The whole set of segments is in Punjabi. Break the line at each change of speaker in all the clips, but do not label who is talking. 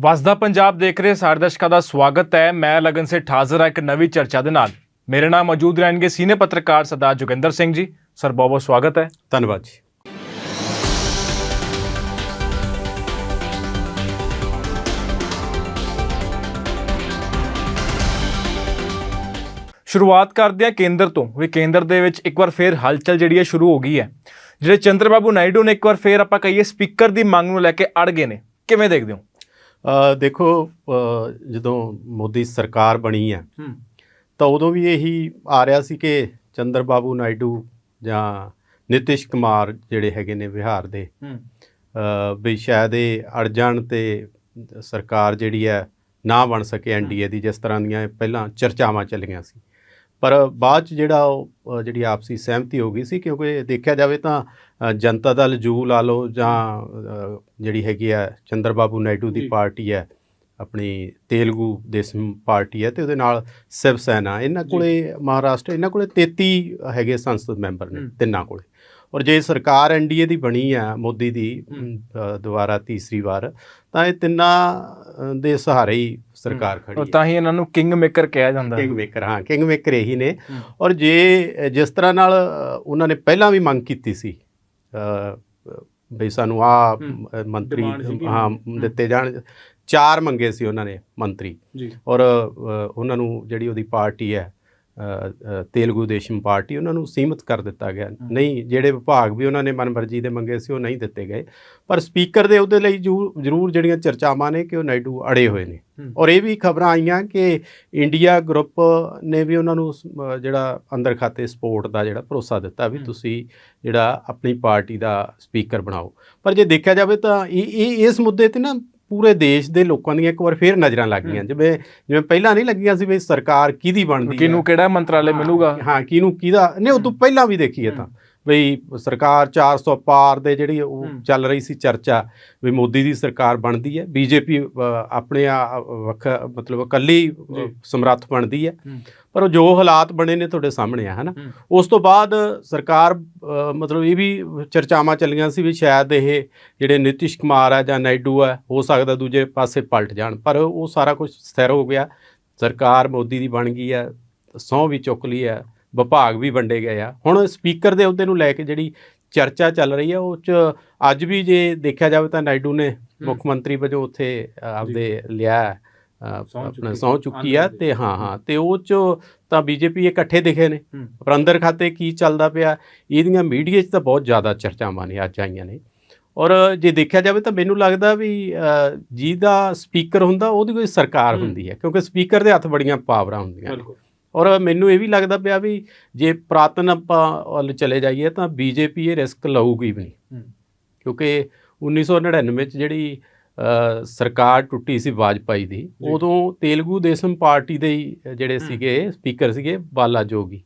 ਵਸਦਾ ਪੰਜਾਬ ਦੇਖ ਰਹੇ ਸਾਰੇ ਦਰਸ਼ਕਾਂ ਦਾ ਸਵਾਗਤ ਹੈ। ਮੈਂ ਲਗਨ ਸੇ ਹਾਜ਼ਰ ਹਾਂ ਇੱਕ ਨਵੀਂ ਚਰਚਾ ਦੇ ਨਾਲ। ਮੇਰੇ ਨਾਲ ਮੌਜੂਦ ਰਹਿਣਗੇ ਸੀਨੀਅਰ ਪੱਤਰਕਾਰ ਸਰਦਾਰ ਜੋਗਿੰਦਰ ਸਿੰਘ ਜੀ। ਸਰ ਬਹੁਤ ਬਹੁਤ ਸਵਾਗਤ ਹੈ।
ਧੰਨਵਾਦ ਜੀ।
ਸ਼ੁਰੂਆਤ ਕਰਦੇ ਹਾਂ ਕੇਂਦਰ ਤੋਂ। ਵੀ ਕੇਂਦਰ ਦੇ ਵਿੱਚ ਇੱਕ ਵਾਰ ਫੇਰ ਹਲਚਲ ਜਿਹੜੀ ਹੈ ਸ਼ੁਰੂ ਹੋ ਗਈ ਹੈ। ਜਿਹੜੇ ਚੰਦਰਬਾਬੂ ਨਾਇਡੂ ਨੇ ਇੱਕ ਵਾਰ ਫੇਰ ਆਪਾਂ ਕਹੀਏ ਸਪੀਕਰ ਦੀ ਮੰਗ ਨੂੰ ਲੈ ਕੇ ਅੜ ਗਏ ਨੇ। ਕਿਵੇਂ ਦੇਖਦੇ ਹੋ?
ਦੇਖੋ ਜਦੋਂ ਮੋਦੀ ਸਰਕਾਰ ਬਣੀ ਹੈ ਤਾਂ ਉਦੋਂ ਵੀ ਇਹੀ ਆ ਰਿਹਾ ਸੀ ਕਿ ਚੰਦਰ ਬਾਬੂ ਨਾਇਡੂ ਜਾਂ ਨਿਤਿਸ਼ ਕੁਮਾਰ ਜਿਹੜੇ ਹੈਗੇ ਨੇ ਬਿਹਾਰ ਦੇ ਵੀ ਸ਼ਾਇਦ ਇਹ ਅੜ ਜਾਣ ਤੇ ਸਰਕਾਰ ਜਿਹੜੀ ਹੈ ਨਾ ਬਣ ਸਕੇ ਐਨਡੀਏ ਦੀ ਜਿਸ ਤਰ੍ਹਾਂ ਦੀਆਂ ਪਹਿਲਾਂ ਚਰਚਾਵਾਂ ਚੱਲੀਆਂ ਸੀ। ਪਰ ਬਾਅਦ ਚ ਜਿਹੜਾ ਉਹ ਜਿਹੜੀ ਆਪਸੀ ਸਹਿਮਤੀ ਹੋ ਗਈ ਸੀ ਕਿਉਂਕਿ ਦੇਖਿਆ ਜਾਵੇ ਤਾਂ ਜਨਤਾ ਦਲ ਜੂ ਲਾ ਲਓ ਜਾਂ ਜਿਹੜੀ ਹੈਗੀ ਆ ਚੰਦਰ ਬਾਬੂ ਨਾਇਡੂ ਦੀ। ਪਾਰਟੀ ਹੈ ਆਪਣੀ ਤੇਲਗੂ ਦੇਸ਼ਮ ਪਾਰਟੀ ਹੈ ਤੇ ਉਹਦੇ ਨਾਲ ਸਿਵ ਸੈਨਾ ਇਹਨਾਂ ਕੋਲੇ ਮਹਾਰਾਸ਼ਟਰ ਇਹਨਾਂ ਕੋਲੇ 33 ਹੈਗੇ ਸੰਸਦ ਮੈਂਬਰ ਨੇ। ਤਿੰਨਾਂ ਕੋਲੇ ਔਰ ਜੇ ਸਰਕਾਰ ਐਨਡੀਏ ਦੀ ਬਣੀ ਆ ਮੋਦੀ ਦੀ ਦੁਬਾਰਾ ਤੀਸਰੀ ਵਾਰ ਤਾਂ ਇਹ ਤਿੰਨਾਂ ਦੇ ਸਹਾਰੇ ਹੀ ਸਰਕਾਰ ਖੜੀ ਹੈ
ਤਾਂ ਹੀ ਇਹਨਾਂ ਨੂੰ ਕਿੰਗ ਮੇਕਰ ਕਿਹਾ ਜਾਂਦਾ ਹੈ
ਕਿੰਗ ਮੇਕਰ ਹਾਂ ਕਿੰਗ ਮੇਕਰ ਇਹੀ ਨੇ। ਔਰ ਜੇ ਜਿਸ ਤਰ੍ਹਾਂ ਨਾਲ ਉਹਨਾਂ ਨੇ ਪਹਿਲਾਂ ਵੀ ਮੰਗ ਕੀਤੀ ਸੀ ਬਈ ਸਾਨੂੰ ਆ। ਮੰਤਰੀ। ਹਾਂ। ਦਿੱਤੇ ਜਾਣ ਚਾਰ ਮੰਗੇ ਸੀ ਉਹਨਾਂ ਨੇ ਮੰਤਰੀ
ਜੀ
ਔਰ ਉਹਨਾਂ ਨੂੰ ਜਿਹੜੀ ਉਹਦੀ ਪਾਰਟੀ ਹੈ ਤੇਲਗੂ ਦੇਸ਼ਮ ਪਾਰਟੀ ਉਹਨਾਂ ਨੂੰ ਸੀਮਤ ਕਰ ਦਿੱਤਾ ਗਿਆ ਨਹੀਂ ਜਿਹੜੇ ਵਿਭਾਗ ਵੀ ਉਹਨਾਂ ਨੇ ਮਨਮਰਜ਼ੀ ਦੇ ਮੰਗੇ ਸੀ ਉਹ ਨਹੀਂ ਦਿੱਤੇ ਗਏ ਪਰ ਸਪੀਕਰ ਦੇ ਉਹਦੇ ਲਈ ਜ਼ਰੂਰ ਜ਼ਰੂਰ ਜਿਹੜੀਆਂ ਚਰਚਾਵਾਂ ਨੇ ਕਿ ਉਹ ਨਾਇਡੂ ਅੜੇ ਹੋਏ ਨੇ। ਔਰ ਇਹ ਵੀ ਖਬਰਾਂ ਆਈਆਂ ਕਿ ਇੰਡੀਆ ਗਰੁੱਪ ਨੇ ਵੀ ਉਹਨਾਂ ਨੂੰ ਜਿਹੜਾ ਅੰਦਰ ਖਾਤੇ ਸਪੋਰਟ ਦਾ ਜਿਹੜਾ ਭਰੋਸਾ ਦਿੱਤਾ ਵੀ। ਤੁਸੀਂ ਜਿਹੜਾ ਆਪਣੀ ਪਾਰਟੀ ਦਾ ਸਪੀਕਰ ਬਣਾਓ ਪਰ ਜੇ ਦੇਖਿਆ ਜਾਵੇ ਤਾਂ ਇਹ ਇਸ ਮੁੱਦੇ ਤੇ ਨਾ ਪੂਰੇ ਦੇਸ਼ ਦੇ ਲੋਕਾਂ ਦੀਆਂ ਇੱਕ ਵਾਰ ਫੇਰ ਨਜ਼ਰਾਂ ਲੱਗ ਗਈਆਂ।
ਹੂੰ।
ਜਿਵੇਂ ਜਿਵੇਂ ਪਹਿਲਾਂ ਨਹੀਂ ਲੱਗੀਆਂ ਸੀ ਵੀ ਸਰਕਾਰ ਕਿਹਦੀ ਬਣਦੀ
ਕਿਹਨੂੰ ਕਿਹੜਾ ਮੰਤਰਾਲੇ ਮਿਲੂਗਾ?
ਹਾਂ ਕਿਹਨੂੰ ਕਿਹਦਾ ਨਹੀਂ ਉਹ ਤੋਂ ਪਹਿਲਾਂ ਵੀ ਦੇਖੀਏ ਤਾਂ। ਬਈ ਸਰਕਾਰ 400 ਪਾਰ ਦੇ ਜਿਹੜੀ ਉਹ। ਚੱਲ ਰਹੀ ਸੀ ਚਰਚਾ ਵੀ ਮੋਦੀ ਦੀ ਸਰਕਾਰ ਬਣਦੀ ਹੈ ਬੀਜੇਪੀ ਆਪਣੇ ਵੱਖ ਮਤਲਬ ਇਕੱਲੀ। ਸਮਰੱਥ ਬਣਦੀ ਹੈ। ਪਰ ਉਹ ਜੋ ਹਾਲਾਤ ਬਣੇ ਨੇ ਤੁਹਾਡੇ ਸਾਹਮਣੇ ਆ ਹਨਾ। ਉਸ ਤੋਂ ਬਾਅਦ ਸਰਕਾਰ ਮਤਲਬ ਇਹ ਵੀ ਚਰਚਾਵਾਂ ਚੱਲੀਆਂ ਸੀ ਵੀ ਸ਼ਾਇਦ ਇਹ ਜਿਹੜੇ ਨਿਤਿਸ਼ ਕੁਮਾਰ ਆ ਜਾਂ ਨਾਇਡੂ ਆ ਹੋ ਸਕਦਾ ਦੂਜੇ ਪਾਸੇ ਪਲਟ ਜਾਣ ਪਰ ਉਹ ਸਾਰਾ ਕੁਝ ਸਥਿਰ ਹੋ ਗਿਆ ਸਰਕਾਰ ਮੋਦੀ ਦੀ ਬਣ ਗਈ ਆ ਸਹੁੰ ਵੀ ਚੁੱਕ ਲਈ ਆ ਵਿਭਾਗ ਵੀ ਵੰਡੇ ਗਏ ਆ ਹੁਣ ਸਪੀਕਰ ਦੇ ਅਹੁਦੇ ਨੂੰ ਲੈ ਕੇ ਜਿਹੜੀ ਚਰਚਾ ਚੱਲ ਰਹੀ ਆ ਉਹ ਚ ਅੱਜ ਵੀ ਜੇ ਦੇਖਿਆ ਜਾਵੇ ਤਾਂ ਨਾਇਡੂ ਨੇ ਮੁੱਖ ਮੰਤਰੀ ਵਜੋਂ ਉੱਥੇ ਆਪਦੇ ਲਿਆ ਆਪਣਾ। ਸਹੁੰ ਚੁੱਕੀ ਆ ਤੇ ਹਾਂ ਹਾਂ ਤੇ ਉਹ ਚ ਤਾਂ ਬੀਜੇਪੀ ਇਕੱਠੇ ਦਿਖੇ ਨੇ
ਹੂੰ।
ਪਰ ਅੰਦਰ ਖਾਤੇ ਕੀ ਚੱਲਦਾ ਪਿਆ ਇਹਦੀਆਂ ਮੀਡੀਆ 'ਚ ਤਾਂ ਬਹੁਤ ਜ਼ਿਆਦਾ ਚਰਚਾਵਾਂ ਨੇ ਅੱਜ ਆਈਆਂ ਨੇ ਔਰ ਜੇ ਦੇਖਿਆ ਜਾਵੇ ਤਾਂ ਮੈਨੂੰ ਲੱਗਦਾ ਵੀ ਜਿਹਦਾ ਸਪੀਕਰ ਹੁੰਦਾ ਉਹਦੀ ਕੋਈ ਸਰਕਾਰ
ਹੂੰ।
ਹੁੰਦੀ ਹੈ ਕਿਉਂਕਿ ਸਪੀਕਰ ਦੇ ਹੱਥ ਬੜੀਆਂ ਪਾਵਰਾਂ ਹੁੰਦੀਆਂ ਨੇ। ਔਰ ਮੈਨੂੰ ਇਹ ਵੀ ਲੱਗਦਾ ਪਿਆ ਵੀ ਜੇ ਪ੍ਰਾਤਨ ਆਪਾਂ ਵੱਲ ਚਲੇ ਜਾਈਏ ਤਾਂ ਬੀਜੇਪੀ ਇਹ ਰਿਸਕ ਲਊਗੀ ਵੀ। ਕਿਉਂਕਿ 1999 ਚ ਜਿਹੜੀ ਸਰਕਾਰ ਟੁੱਟੀ ਸੀ ਵਾਜਪਾਈ ਦੀ। ਉਦੋਂ ਤੇਲਗੂ ਦੇਸ਼ਮ ਪਾਰਟੀ ਦੇ ਹੀ ਜਿਹੜੇ। ਸੀਗੇ ਸਪੀਕਰ ਸੀਗੇ ਬਾਲਾ ਜੋਗੀ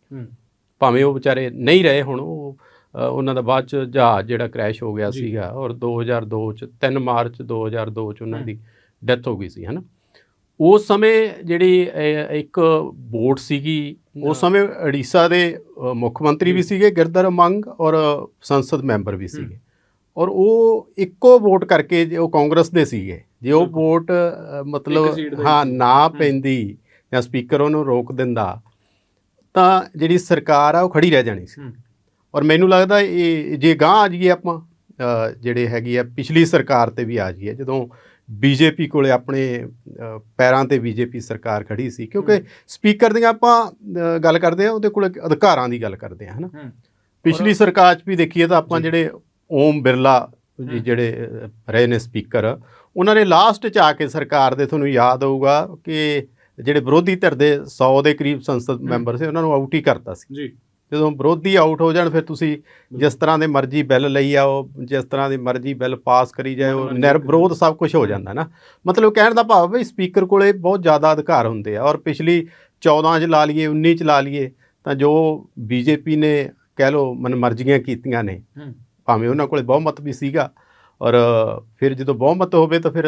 ਭਾਵੇਂ ਉਹ ਵਿਚਾਰੇ ਨਹੀਂ ਰਹੇ ਹੁਣ ਉਹ ਉਹਨਾਂ ਦਾ ਬਾਅਦ ਚ ਜਹਾਜ਼ ਜਿਹੜਾ ਕ੍ਰੈਸ਼ ਹੋ ਗਿਆ। ਸੀਗਾ ਔਰ 2002 ਚ 3 ਮਾਰਚ 2002 ਚ ਉਹਨਾਂ। ਦੀ ਡੈਥ ਹੋ ਗਈ ਸੀ ਹਨਾ ਉਸ ਸਮੇਂ ਜਿਹੜੀ ਇੱਕ ਵੋਟ ਸੀਗੀ ਉਸ ਸਮੇਂ ਉੜੀਸਾ ਦੇ ਮੁੱਖ ਮੰਤਰੀ ਵੀ। ਸੀਗੇ ਗਿਰਧਰ ਮੰਗ ਔਰ ਸੰਸਦ ਮੈਂਬਰ ਵੀ ਸੀਗੇ ਔਰ ਉਹ ਇੱਕੋ ਵੋਟ ਕਰਕੇ ਜੇ ਉਹ ਕਾਂਗਰਸ ਦੇ ਸੀਗੇ ਜੇ ਉਹ। ਵੋਟ ਮਤਲਬ ਹਾਂ। ਨਾ। ਪੈਂਦੀ ਜਾਂ ਸਪੀਕਰ ਉਹਨੂੰ ਰੋਕ ਦਿੰਦਾ ਤਾਂ ਜਿਹੜੀ ਸਰਕਾਰ ਆ ਉਹ ਖੜੀ ਰਹਿ ਜਾਣੀ ਸੀ। ਔਰ ਮੈਨੂੰ ਲੱਗਦਾ ਇਹ ਜੇ ਗਾਂ ਆ ਜਾਈਏ ਆਪਾਂ ਜਿਹੜੇ ਹੈਗੀ ਆ ਪਿਛਲੀ ਸਰਕਾਰ ਤੇ ਵੀ ਆ ਜਾਈਏ ਜਦੋਂ ਬੀਜੇਪੀ ਕੋਲੇ ਆਪਣੇ ਪੈਰਾਂ ਤੇ ਬੀਜੇਪੀ ਸਰਕਾਰ ਖੜੀ ਸੀ ਕਿਉਂਕਿ। ਸਪੀਕਰ ਦੀਆਂ ਆਪਾਂ ਗੱਲ ਕਰਦੇ ਆ ਉਹਦੇ ਕੋਲੇ ਅਧਿਕਾਰਾਂ ਦੀ ਗੱਲ ਕਰਦੇ ਆ ਹਨਾ। ਪਿਛਲੀ ਸਰਕਾਰ 'ਚ ਵੀ ਦੇਖੀਏ ਤਾਂ ਆਪਾਂ। ਜਿਹੜੇ ਓਮ ਬਿਰਲਾ ਜੀ। ਜਿਹੜੇ ਰਹੇ ਨੇ ਸਪੀਕਰ ਉਹਨਾਂ ਨੇ ਲਾਸਟ 'ਚ ਆ ਕੇ ਸਰਕਾਰ ਦੇ ਤੁਹਾਨੂੰ ਯਾਦ ਹੋਊਗਾ ਕਿ ਜਿਹੜੇ ਵਿਰੋਧੀ ਧਿਰ ਦੇ 100 ਦੇ ਕਰੀਬ ਸੰਸਦ। ਮੈਂਬਰ ਸੀ ਉਹਨਾਂ ਨੂੰ ਆਊਟ ਹੀ ਕਰਤਾ ਸੀ
ਜੀ
ਜਦੋਂ ਵਿਰੋਧੀ ਆਊਟ ਹੋ ਜਾਣ ਫਿਰ ਤੁਸੀਂ ਜਿਸ ਤਰ੍ਹਾਂ ਦੇ ਮਰਜ਼ੀ ਬਿੱਲ ਲਈ ਆਓ ਜਿਸ ਤਰ੍ਹਾਂ ਦੀ ਮਰਜ਼ੀ ਬਿੱਲ ਪਾਸ ਕਰੀ ਜਾਓ। ਨਿਰਵਿਰੋਧ ਸਭ ਕੁਝ ਹੋ ਜਾਂਦਾ ਨਾ। ਮਤਲਬ ਕਹਿਣ ਦਾ ਭਾਵ ਵੀ ਸਪੀਕਰ ਕੋਲੇ ਬਹੁਤ ਜ਼ਿਆਦਾ ਅਧਿਕਾਰ ਹੁੰਦੇ ਆ ਔਰ ਪਿਛਲੀ 14 ਚ ਲਾ ਲਈਏ 19 ਚ ਲਾ ਲਈਏ ਤਾਂ ਜੋ ਬੀਜੇਪੀ ਨੇ ਕਹਿ ਲਓ ਮਨਮਰਜ਼ੀਆਂ ਕੀਤੀਆਂ ਨੇ ਭਾਵੇਂ ਉਹਨਾਂ ਕੋਲੇ ਬਹੁਮਤ ਵੀ ਸੀਗਾ ਔਰ ਫਿਰ ਜਦੋਂ ਬਹੁਮਤ ਹੋਵੇ ਤਾਂ ਫਿਰ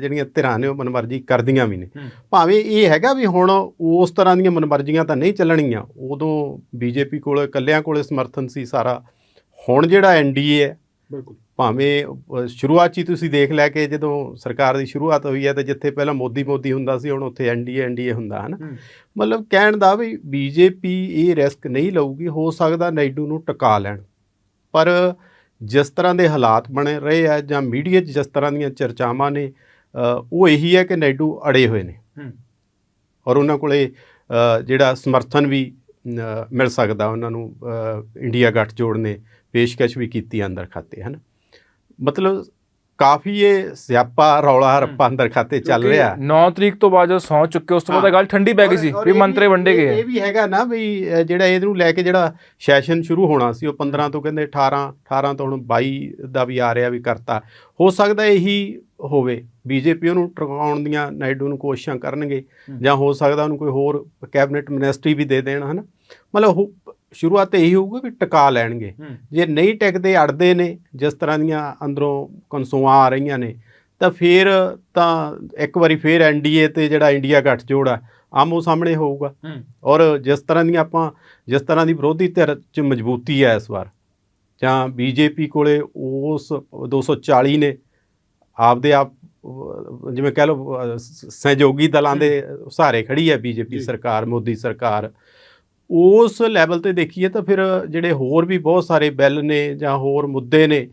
ਜਿਹੜੀਆਂ ਧਿਰਾਂ ਨੇ ਉਹ ਮਨਮਰਜ਼ੀ ਕਰਦੀਆਂ ਵੀ ਨੇ। ਭਾਵੇਂ ਇਹ ਹੈਗਾ ਵੀ ਹੁਣ ਉਸ ਤਰ੍ਹਾਂ ਦੀਆਂ ਮਨਮਰਜ਼ੀਆਂ ਤਾਂ ਨਹੀਂ ਚੱਲਣੀਆਂ ਉਦੋਂ ਬੀਜੇਪੀ ਕੋਲ ਇਕੱਲਿਆਂ ਕੋਲੇ ਸਮਰਥਨ ਸੀ ਸਾਰਾ। ਹੁਣ ਜਿਹੜਾ ਐਨਡੀਏ ਹੈ
ਬਿਲਕੁਲ।
ਭਾਵੇਂ ਸ਼ੁਰੂਆਤ 'ਚ ਹੀ ਤੁਸੀਂ ਦੇਖ ਲਿਆ ਕਿ ਜਦੋਂ ਸਰਕਾਰ ਦੀ ਸ਼ੁਰੂਆਤ ਹੋਈ ਹੈ ਤੇ ਜਿੱਥੇ ਪਹਿਲਾਂ ਮੋਦੀ ਮੋਦੀ ਹੁੰਦਾ ਸੀ ਹੁਣ ਉੱਥੇ ਐਨਡੀਏ ਐਨਡੀਏ ਹੁੰਦਾ ਹੈ। ਨਾ ਮਤਲਬ ਕਹਿਣ ਦਾ ਵੀ ਬੀਜੇਪੀ ਇਹ ਰਿਸਕ ਨਹੀਂ ਲਊਗੀ ਹੋ ਸਕਦਾ ਨਾਇਡੂ ਨੂੰ ਟਿਕਾ ਲੈਣ। ਪਰ ਜਿਸ ਤਰ੍ਹਾਂ ਦੇ ਹਾਲਾਤ ਬਣੇ ਰਹੇ ਆ ਜਾਂ ਮੀਡੀਆ 'ਚ ਜਿਸ ਤਰ੍ਹਾਂ ਦੀਆਂ ਚਰਚਾਵਾਂ ਨੇ ਉਹ ਇਹੀ ਹੈ ਕਿ ਨਾਇਡੂ ਅੜੇ ਹੋਏ ਨੇ। ਔਰ ਉਹਨਾਂ ਕੋਲੇ ਜਿਹੜਾ ਸਮਰਥਨ ਵੀ ਮਿਲ ਸਕਦਾ ਉਹਨਾਂ ਨੂੰ ਇੰਡੀਆ ਗੱਠਜੋੜ ਨੇ ਪੇਸ਼ਕਸ਼ ਵੀ ਕੀਤੀ ਅੰਦਰ ਖਾਤੇ ਹਨ ਮਤਲਬ ਕਾਫੀ ਇਹ ਸਿਆਪਾ ਰੌਲਾ ਰੱਪਾ ਅੰਦਰ ਖਾਤੇ ਚੱਲ ਰਿਹਾ।
9 ਤਰੀਕ ਤੋਂ ਬਾਅਦ ਜਦੋਂ ਸੌ ਚੁੱਕੇ ਉਸ ਤੋਂ ਬਾਅਦ ਗੱਲ ਠੰਡੀ ਪੈ ਗਈ ਸੀ ਵੀ ਮੰਤਰੇ ਵੰਡੇ ਗਏ
ਇਹ ਵੀ ਹੈਗਾ ਨਾ ਵੀ ਜਿਹੜਾ ਇਹਨੂੰ ਲੈ ਕੇ ਜਿਹੜਾ ਸੈਸ਼ਨ ਸ਼ੁਰੂ ਹੋਣਾ ਸੀ ਉਹ 15 ਤੋਂ ਕਹਿੰਦੇ 18 18 ਤੋਂ ਹੁਣ 22 ਦਾ ਵੀ ਆ ਰਿਹਾ ਵੀ ਕਰਤਾ। ਹੋ ਸਕਦਾ ਇਹੀ ਹੋਵੇ ਬੀਜੇਪੀ ਉਹਨੂੰ ਟਰਕਾਉਣ ਦੀਆਂ ਨਾਇਡੂ ਨੂੰ ਕੋਸ਼ਿਸ਼ਾਂ ਕਰਨਗੇ। ਜਾਂ ਹੋ ਸਕਦਾ ਉਹਨੂੰ ਕੋਈ ਹੋਰ ਕੈਬਨਿਟ ਮਿਨਿਸਟਰੀ ਵੀ ਦੇ ਦੇਣ ਹਨਾ? ਮਤਲਬ ਸ਼ੁਰੂਆਤ ਇਹੀ ਹੋਊਗੀ ਵੀ ਟਿਕਾ ਲੈਣਗੇ। ਜੇ ਨਹੀਂ ਟਿਕਦੇ ਅੜਦੇ ਨੇ ਜਿਸ ਤਰ੍ਹਾਂ ਦੀਆਂ ਅੰਦਰੋਂ ਕਨਸੂਆਂ ਆ ਰਹੀਆਂ ਨੇ ਤਾਂ ਫਿਰ ਤਾਂ ਇੱਕ ਵਾਰੀ ਫਿਰ ਐਨਡੀਏ ਤੇ ਜਿਹੜਾ ਇੰਡੀਆ ਗੱਠਜੋੜ ਆ ਆਮੋ ਸਾਹਮਣੇ ਹੋਊਗਾ। ਔਰ ਜਿਸ ਤਰ੍ਹਾਂ ਦੀਆਂ ਆਪਾਂ ਜਿਸ ਤਰ੍ਹਾਂ ਦੀ ਵਿਰੋਧੀ ਧਿਰ 'ਚ ਮਜ਼ਬੂਤੀ ਹੈ ਇਸ ਵਾਰ ਜਾਂ ਬੀਜੇਪੀ ਕੋਲੇ ਉਸ 240 ਨੇ ਆਪਦੇ ਆਪ ਜਿਵੇਂ ਕਹਿ ਲਓ ਸਹਿਯੋਗੀ ਦਲਾਂ ਦੇ ਸਹਾਰੇ ਖੜੀ ਹੈ ਬੀਜੇਪੀ। ਸਰਕਾਰ ਮੋਦੀ ਸਰਕਾਰ। ਉਸ ਲੈਵਲ ਤੇ ਦੇਖੀਏ ਤਾਂ ਫਿਰ ਜਿਹੜੇ ਹੋਰ ਵੀ ਬਹੁਤ ਸਾਰੇ ਬਿੱਲ ਨੇ ਜਾਂ ਹੋਰ ਮੁੱਦੇ ਨੇ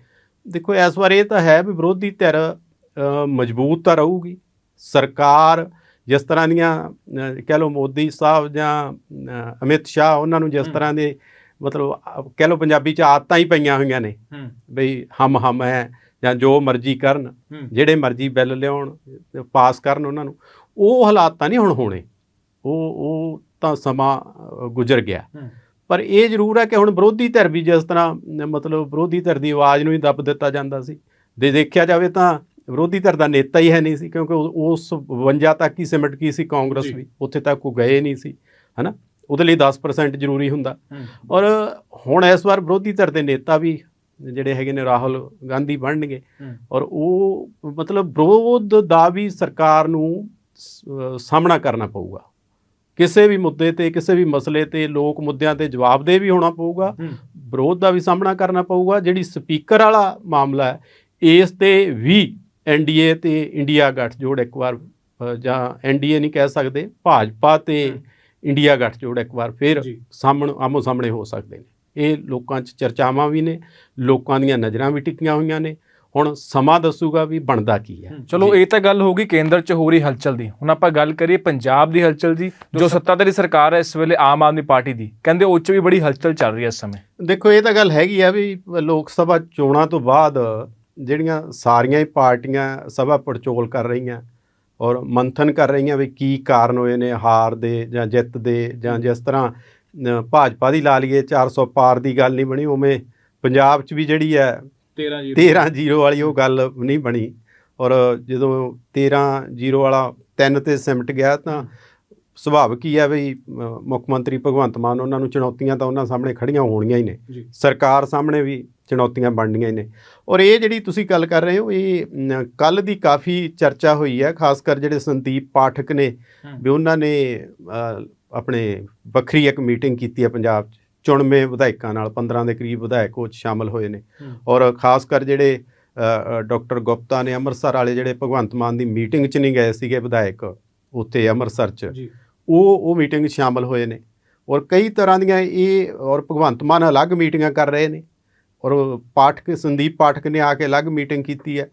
ਦੇਖੋ ਇਸ ਵਾਰ ਇਹ ਤਾਂ ਹੈ ਵੀ ਵਿਰੋਧੀ ਧਿਰ ਮਜ਼ਬੂਤ ਤਾਂ ਰਹੂਗੀ। ਸਰਕਾਰ ਜਿਸ ਤਰ੍ਹਾਂ ਦੀਆਂ ਕਹਿ ਲਓ ਮੋਦੀ ਸਾਹਿਬ ਜਾਂ ਅਮਿਤ ਸ਼ਾਹ ਉਹਨਾਂ ਨੂੰ ਜਿਸ। ਤਰ੍ਹਾਂ ਦੇ ਮਤਲਬ ਕਹਿ ਲਓ ਪੰਜਾਬੀ ਚ ਆਦਤਾਂ ਹੀ ਪਈਆਂ ਹੋਈਆਂ ਨੇ। ਬਈ ਹਮ ਹਮ ਹੈ ਜਾਂ ਜੋ ਮਰਜ਼ੀ ਕਰਨ ਜਿਹੜੇ ਮਰਜ਼ੀ ਬਿੱਲ ਲਿਆਉਣ ਪਾਸ ਕਰਨ ਉਹਨਾਂ ਨੂੰ ਉਹ ਹਾਲਾਤ ਤਾਂ ਨਹੀਂ ਹੁਣ ਹੋਣੇ। ਉਹ ਉਹ ਤਾਂ ਸਮਾਂ ਗੁਜ਼ਰ ਗਿਆ। ਪਰ ਇਹ ਜ਼ਰੂਰ ਹੈ ਕਿ ਹੁਣ ਵਿਰੋਧੀ ਧਿਰ ਵੀ ਜਿਸ ਤਰ੍ਹਾਂ ਮਤਲਬ ਵਿਰੋਧੀ ਧਿਰ ਦੀ ਆਵਾਜ਼ ਨੂੰ ਹੀ ਦੱਬ ਦਿੱਤਾ ਜਾਂਦਾ ਸੀ। ਦੇ ਦੇਖਿਆ ਜਾਵੇ ਤਾਂ ਵਿਰੋਧੀ ਧਿਰ ਦਾ ਨੇਤਾ ਹੀ ਹੈ ਨਹੀਂ ਸੀ ਕਿਉਂਕਿ ਉਸ 52 ਤੱਕ ਹੀ ਸਿਮਟ ਗਈ ਸੀ ਕਾਂਗਰਸ
ਜੀ।
ਵੀ। ਉੱਥੇ ਤੱਕ ਉਹ ਗਏ ਨਹੀਂ ਸੀ ਹਨਾ? ਉਹਦੇ ਲਈ 10% ਜ਼ਰੂਰੀ ਹੁੰਦਾ। ਔਰ ਹੁਣ ਇਸ ਵਾਰ ਵਿਰੋਧੀ ਧਿਰ ਦੇ ਨੇਤਾ ਵੀ ਜਿਹੜੇ ਹੈਗੇ ਨੇ ਰਾਹੁਲ ਗਾਂਧੀ ਬਣਨਗੇ। ਔਰ ਉਹ ਮਤਲਬ ਵਿਰੋਧ ਦਾ ਵੀ ਸਰਕਾਰ ਨੂੰ ਸਾਹਮਣਾ ਕਰਨਾ ਪਊਗਾ। ਕਿਸੇ ਵੀ ਮੁੱਦੇ ਤੇ ਕਿਸੇ ਵੀ ਮਸਲੇ ਤੇ ਲੋਕ ਮੁੱਦਿਆਂ ਤੇ ਜਵਾਬਦੇਹ ਵੀ ਹੋਣਾ ਪਊਗਾ ਵਿਰੋਧ ਦਾ ਵੀ ਸਾਹਮਣਾ ਕਰਨਾ ਪਊਗਾ ਜਿਹੜੀ ਸਪੀਕਰ ਵਾਲਾ ਮਾਮਲਾ ਹੈ ਇਸ ਤੇ ਵੀ ਐਨਡੀਏ ਤੇ ਇੰਡੀਆ ਗੱਠਜੋੜ ਇੱਕ ਵਾਰ ਜਾਂ ਐਨਡੀਏ ਨਹੀਂ ਕਹਿ ਸਕਦੇ ਭਾਜਪਾ ਤੇ। ਇੰਡੀਆ ਗੱਠਜੋੜ ਇੱਕ ਵਾਰ ਫਿਰ। ਸਾਹਮਣੇ ਆਮੋ ਸਾਹਮਣੇ ਹੋ ਸਕਦੇ ਨੇ ਇਹ ਲੋਕਾਂ 'ਚ ਚਰਚਾਵਾਂ ਵੀ ਨੇ ਲੋਕਾਂ ਦੀਆਂ ਨਜ਼ਰਾਂ ਵੀ ਟਿਕੀਆਂ ਹੋਈਆਂ ਨੇ ਹੁਣ ਸਮਾਂ ਦੱਸੂਗਾ ਵੀ ਬਣਦਾ ਕੀ ਹੈ
ਚਲੋ। ਇਹ ਤਾਂ ਗੱਲ ਹੋ ਗਈ ਕੇਂਦਰ 'ਚ ਹੋ ਰਹੀ ਹਲਚਲ ਦੀ ਹੁਣ ਆਪਾਂ ਗੱਲ ਕਰੀਏ ਪੰਜਾਬ ਦੀ ਹਲਚਲ ਦੀ ਜੋ ਸੱਤਾਧਾਰੀ ਸਰਕਾਰ ਹੈ ਇਸ ਵੇਲੇ ਆਮ ਆਦਮੀ ਪਾਰਟੀ ਦੀ ਕਹਿੰਦੇ ਉਹ 'ਚ ਵੀ ਬੜੀ ਹਲਚਲ ਚੱਲ ਰਹੀ ਹੈ ਇਸ ਸਮੇਂ
ਦੇਖੋ ਇਹ ਤਾਂ ਗੱਲ ਹੈਗੀ ਆ ਵੀ ਲੋਕ ਸਭਾ ਚੋਣਾਂ ਤੋਂ ਬਾਅਦ ਜਿਹੜੀਆਂ ਸਾਰੀਆਂ ਹੀ ਪਾਰਟੀਆਂ ਸਭਾ ਪੜਚੋਲ ਕਰ ਰਹੀਆਂ ਔਰ ਮੰਥਨ ਕਰ ਰਹੀਆਂ ਵੀ ਕੀ ਕਾਰਨ ਹੋਏ ਨੇ ਹਾਰ ਦੇ ਜਾਂ ਜਿੱਤ ਦੇ ਜਾਂ ਜਿਸ ਤਰ੍ਹਾਂ ਭਾਜਪਾ ਦੀ ਲਾ ਲਈਏ 400 ਪਾਰ ਦੀ ਗੱਲ ਨਹੀਂ ਬਣੀ ਉਵੇਂ ਪੰਜਾਬ 'ਚ ਵੀ ਜਿਹੜੀ ਹੈ
13
13 ਜ਼ੀਰੋ ਵਾਲੀ ਉਹ ਗੱਲ ਨਹੀਂ ਬਣੀ। ਔਰ ਜਦੋਂ 13 ਜ਼ੀਰੋ ਵਾਲਾ 3 ਤੇ ਸਿਮਟ ਗਿਆ ਤਾਂ ਸੁਭਾਵਿਕ ਹੀ ਹੈ ਵੀ ਮੁੱਖ ਮੰਤਰੀ ਭਗਵੰਤ ਮਾਨ ਉਹਨਾਂ ਨੂੰ ਚੁਣੌਤੀਆਂ ਤਾਂ ਉਹਨਾਂ ਸਾਹਮਣੇ ਖੜੀਆਂ ਹੋਣੀਆਂ ਹੀ ਨੇ। ਸਰਕਾਰ ਸਾਹਮਣੇ ਵੀ ਚੁਣੌਤੀਆਂ ਬਣਨੀਆਂ ਹੀ ਨੇ। ਔਰ ਇਹ ਜਿਹੜੀ ਤੁਸੀਂ ਗੱਲ ਕਰ ਰਹੇ ਹੋ ਇਹ ਕੱਲ ਦੀ ਕਾਫੀ ਚਰਚਾ ਹੋਈ ਹੈ ਖਾਸ ਕਰ ਜਿਹੜੇ ਸੰਦੀਪ ਪਾਠਕ ਨੇ ਵੀ ਉਹਨਾਂ ਨੇ ਆਪਣੇ ਵੱਖਰੀ ਇੱਕ ਮੀਟਿੰਗ ਕੀਤੀ ਹੈ ਪੰਜਾਬ 'ਚ। ਚੁਣਵੇਂ ਵਿਧਾਇਕਾਂ ਨਾਲ 15 ਦੇ ਕਰੀਬ ਵਿਧਾਇਕ ਉਹ 'ਚ ਸ਼ਾਮਲ ਹੋਏ ਨੇ। ਔਰ ਖਾਸ ਕਰ ਜਿਹੜੇ ਡਾਕਟਰ ਗੁਪਤਾ ਨੇ ਅੰਮ੍ਰਿਤਸਰ ਵਾਲੇ ਜਿਹੜੇ ਭਗਵੰਤ ਮਾਨ ਦੀ ਮੀਟਿੰਗ 'ਚ ਨਹੀਂ ਗਏ ਸੀਗੇ ਵਿਧਾਇਕ ਉੱਥੇ ਅੰਮ੍ਰਿਤਸਰ 'ਚ ਉਹ ਉਹ ਮੀਟਿੰਗ 'ਚ ਸ਼ਾਮਲ ਹੋਏ ਨੇ। ਔਰ ਕਈ ਤਰ੍ਹਾਂ ਦੀਆਂ ਇਹ ਔਰ ਭਗਵੰਤ ਮਾਨ ਅਲੱਗ ਮੀਟਿੰਗਾਂ ਕਰ ਰਹੇ ਨੇ। ਔਰ ਪਾਠਕ ਸੰਦੀਪ ਪਾਠਕ ਨੇ ਆ ਕੇ ਅਲੱਗ ਮੀਟਿੰਗ ਕੀਤੀ ਹੈ।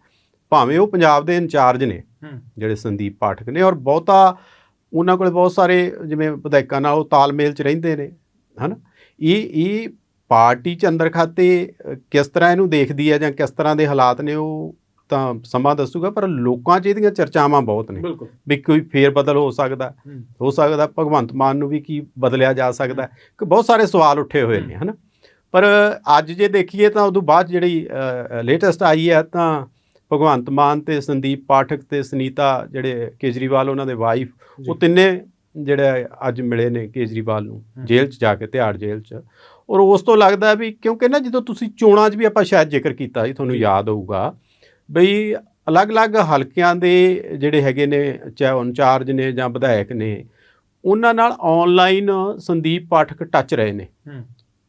ਭਾਵੇਂ ਉਹ ਪੰਜਾਬ ਦੇ ਇੰਚਾਰਜ ਨੇ ਜਿਹੜੇ ਸੰਦੀਪ ਪਾਠਕ ਨੇ ਔਰ ਬਹੁਤਾ ਉਹਨਾਂ ਕੋਲੇ ਬਹੁਤ ਸਾਰੇ ਜਿਵੇਂ ਵਿਧਾਇਕਾਂ ਨਾਲ ਉਹ ਤਾਲਮੇਲ 'ਚ ਰਹਿੰਦੇ ਨੇ ਹਨਾ? ਇਹ ਇਹ ਪਾਰਟੀ 'ਚ ਅੰਦਰ ਖਾਤੇ ਕਿਸ ਤਰ੍ਹਾਂ ਇਹਨੂੰ ਦੇਖਦੀ ਹੈ ਜਾਂ ਕਿਸ ਤਰ੍ਹਾਂ ਦੇ ਹਾਲਾਤ ਨੇ ਉਹ ਤਾਂ ਸਮਾਂ ਦੱਸੂਗਾ ਪਰ ਲੋਕਾਂ 'ਚ ਇਹਦੀਆਂ ਚਰਚਾਵਾਂ ਬਹੁਤ ਨੇ ਵੀ ਕੋਈ ਫੇਰ ਬਦਲ ਹੋ ਸਕਦਾ
ਹੂੰ।
ਸਕਦਾ ਭਗਵੰਤ ਮਾਨ ਨੂੰ ਵੀ ਕੀ ਬਦਲਿਆ ਜਾ ਸਕਦਾ ਕਿ ਬਹੁਤ ਸਾਰੇ ਸਵਾਲ ਉੱਠੇ ਹੋਏ ਨੇ ਹਨਾ ਪਰ ਅੱਜ ਜੇ ਦੇਖੀਏ ਤਾਂ ਉਦੋਂ ਬਾਅਦ ਜਿਹੜੀ ਲੇਟੈਸਟ ਆਈ ਹੈ ਤਾਂ ਭਗਵੰਤ ਮਾਨ ਤੇ ਸੰਦੀਪ ਪਾਠਕ ਤੇ ਸੁਨੀਤਾ ਜਿਹੜੇ ਕੇਜਰੀਵਾਲ ਉਹਨਾਂ ਦੇ ਵਾਈਫ। ਉਹ ਤਿੰਨੇ ਜਿਹੜੇ ਅੱਜ ਮਿਲੇ ਨੇ ਕੇਜਰੀਵਾਲ ਨੂੰ। ਜੇਲ੍ਹ 'ਚ ਜਾ ਕੇ ਤਿਹਾੜ ਜੇਲ੍ਹ 'ਚ ਔਰ ਉਸ ਤੋਂ ਲੱਗਦਾ ਵੀ ਕਿਉਂਕਿ ਨਾ ਜਦੋਂ ਤੁਸੀਂ ਚੋਣਾਂ 'ਚ ਵੀ ਆਪਾਂ ਸ਼ਾਇਦ ਜ਼ਿਕਰ ਕੀਤਾ ਸੀ ਤੁਹਾਨੂੰ। ਯਾਦ ਹੋਊਗਾ ਬਈ ਅਲੱਗ-ਅਲੱਗ ਹਲਕਿਆਂ ਦੇ ਜਿਹੜੇ ਹੈਗੇ ਨੇ ਚਾਹੇ ਇੰਚਾਰਜ ਨੇ ਜਾਂ ਵਿਧਾਇਕ ਨੇ ਉਹਨਾਂ ਨਾਲ ਆਨਲਾਈਨ ਸੰਦੀਪ ਪਾਠਕ ਟੱਚ ਰਹੇ ਨੇ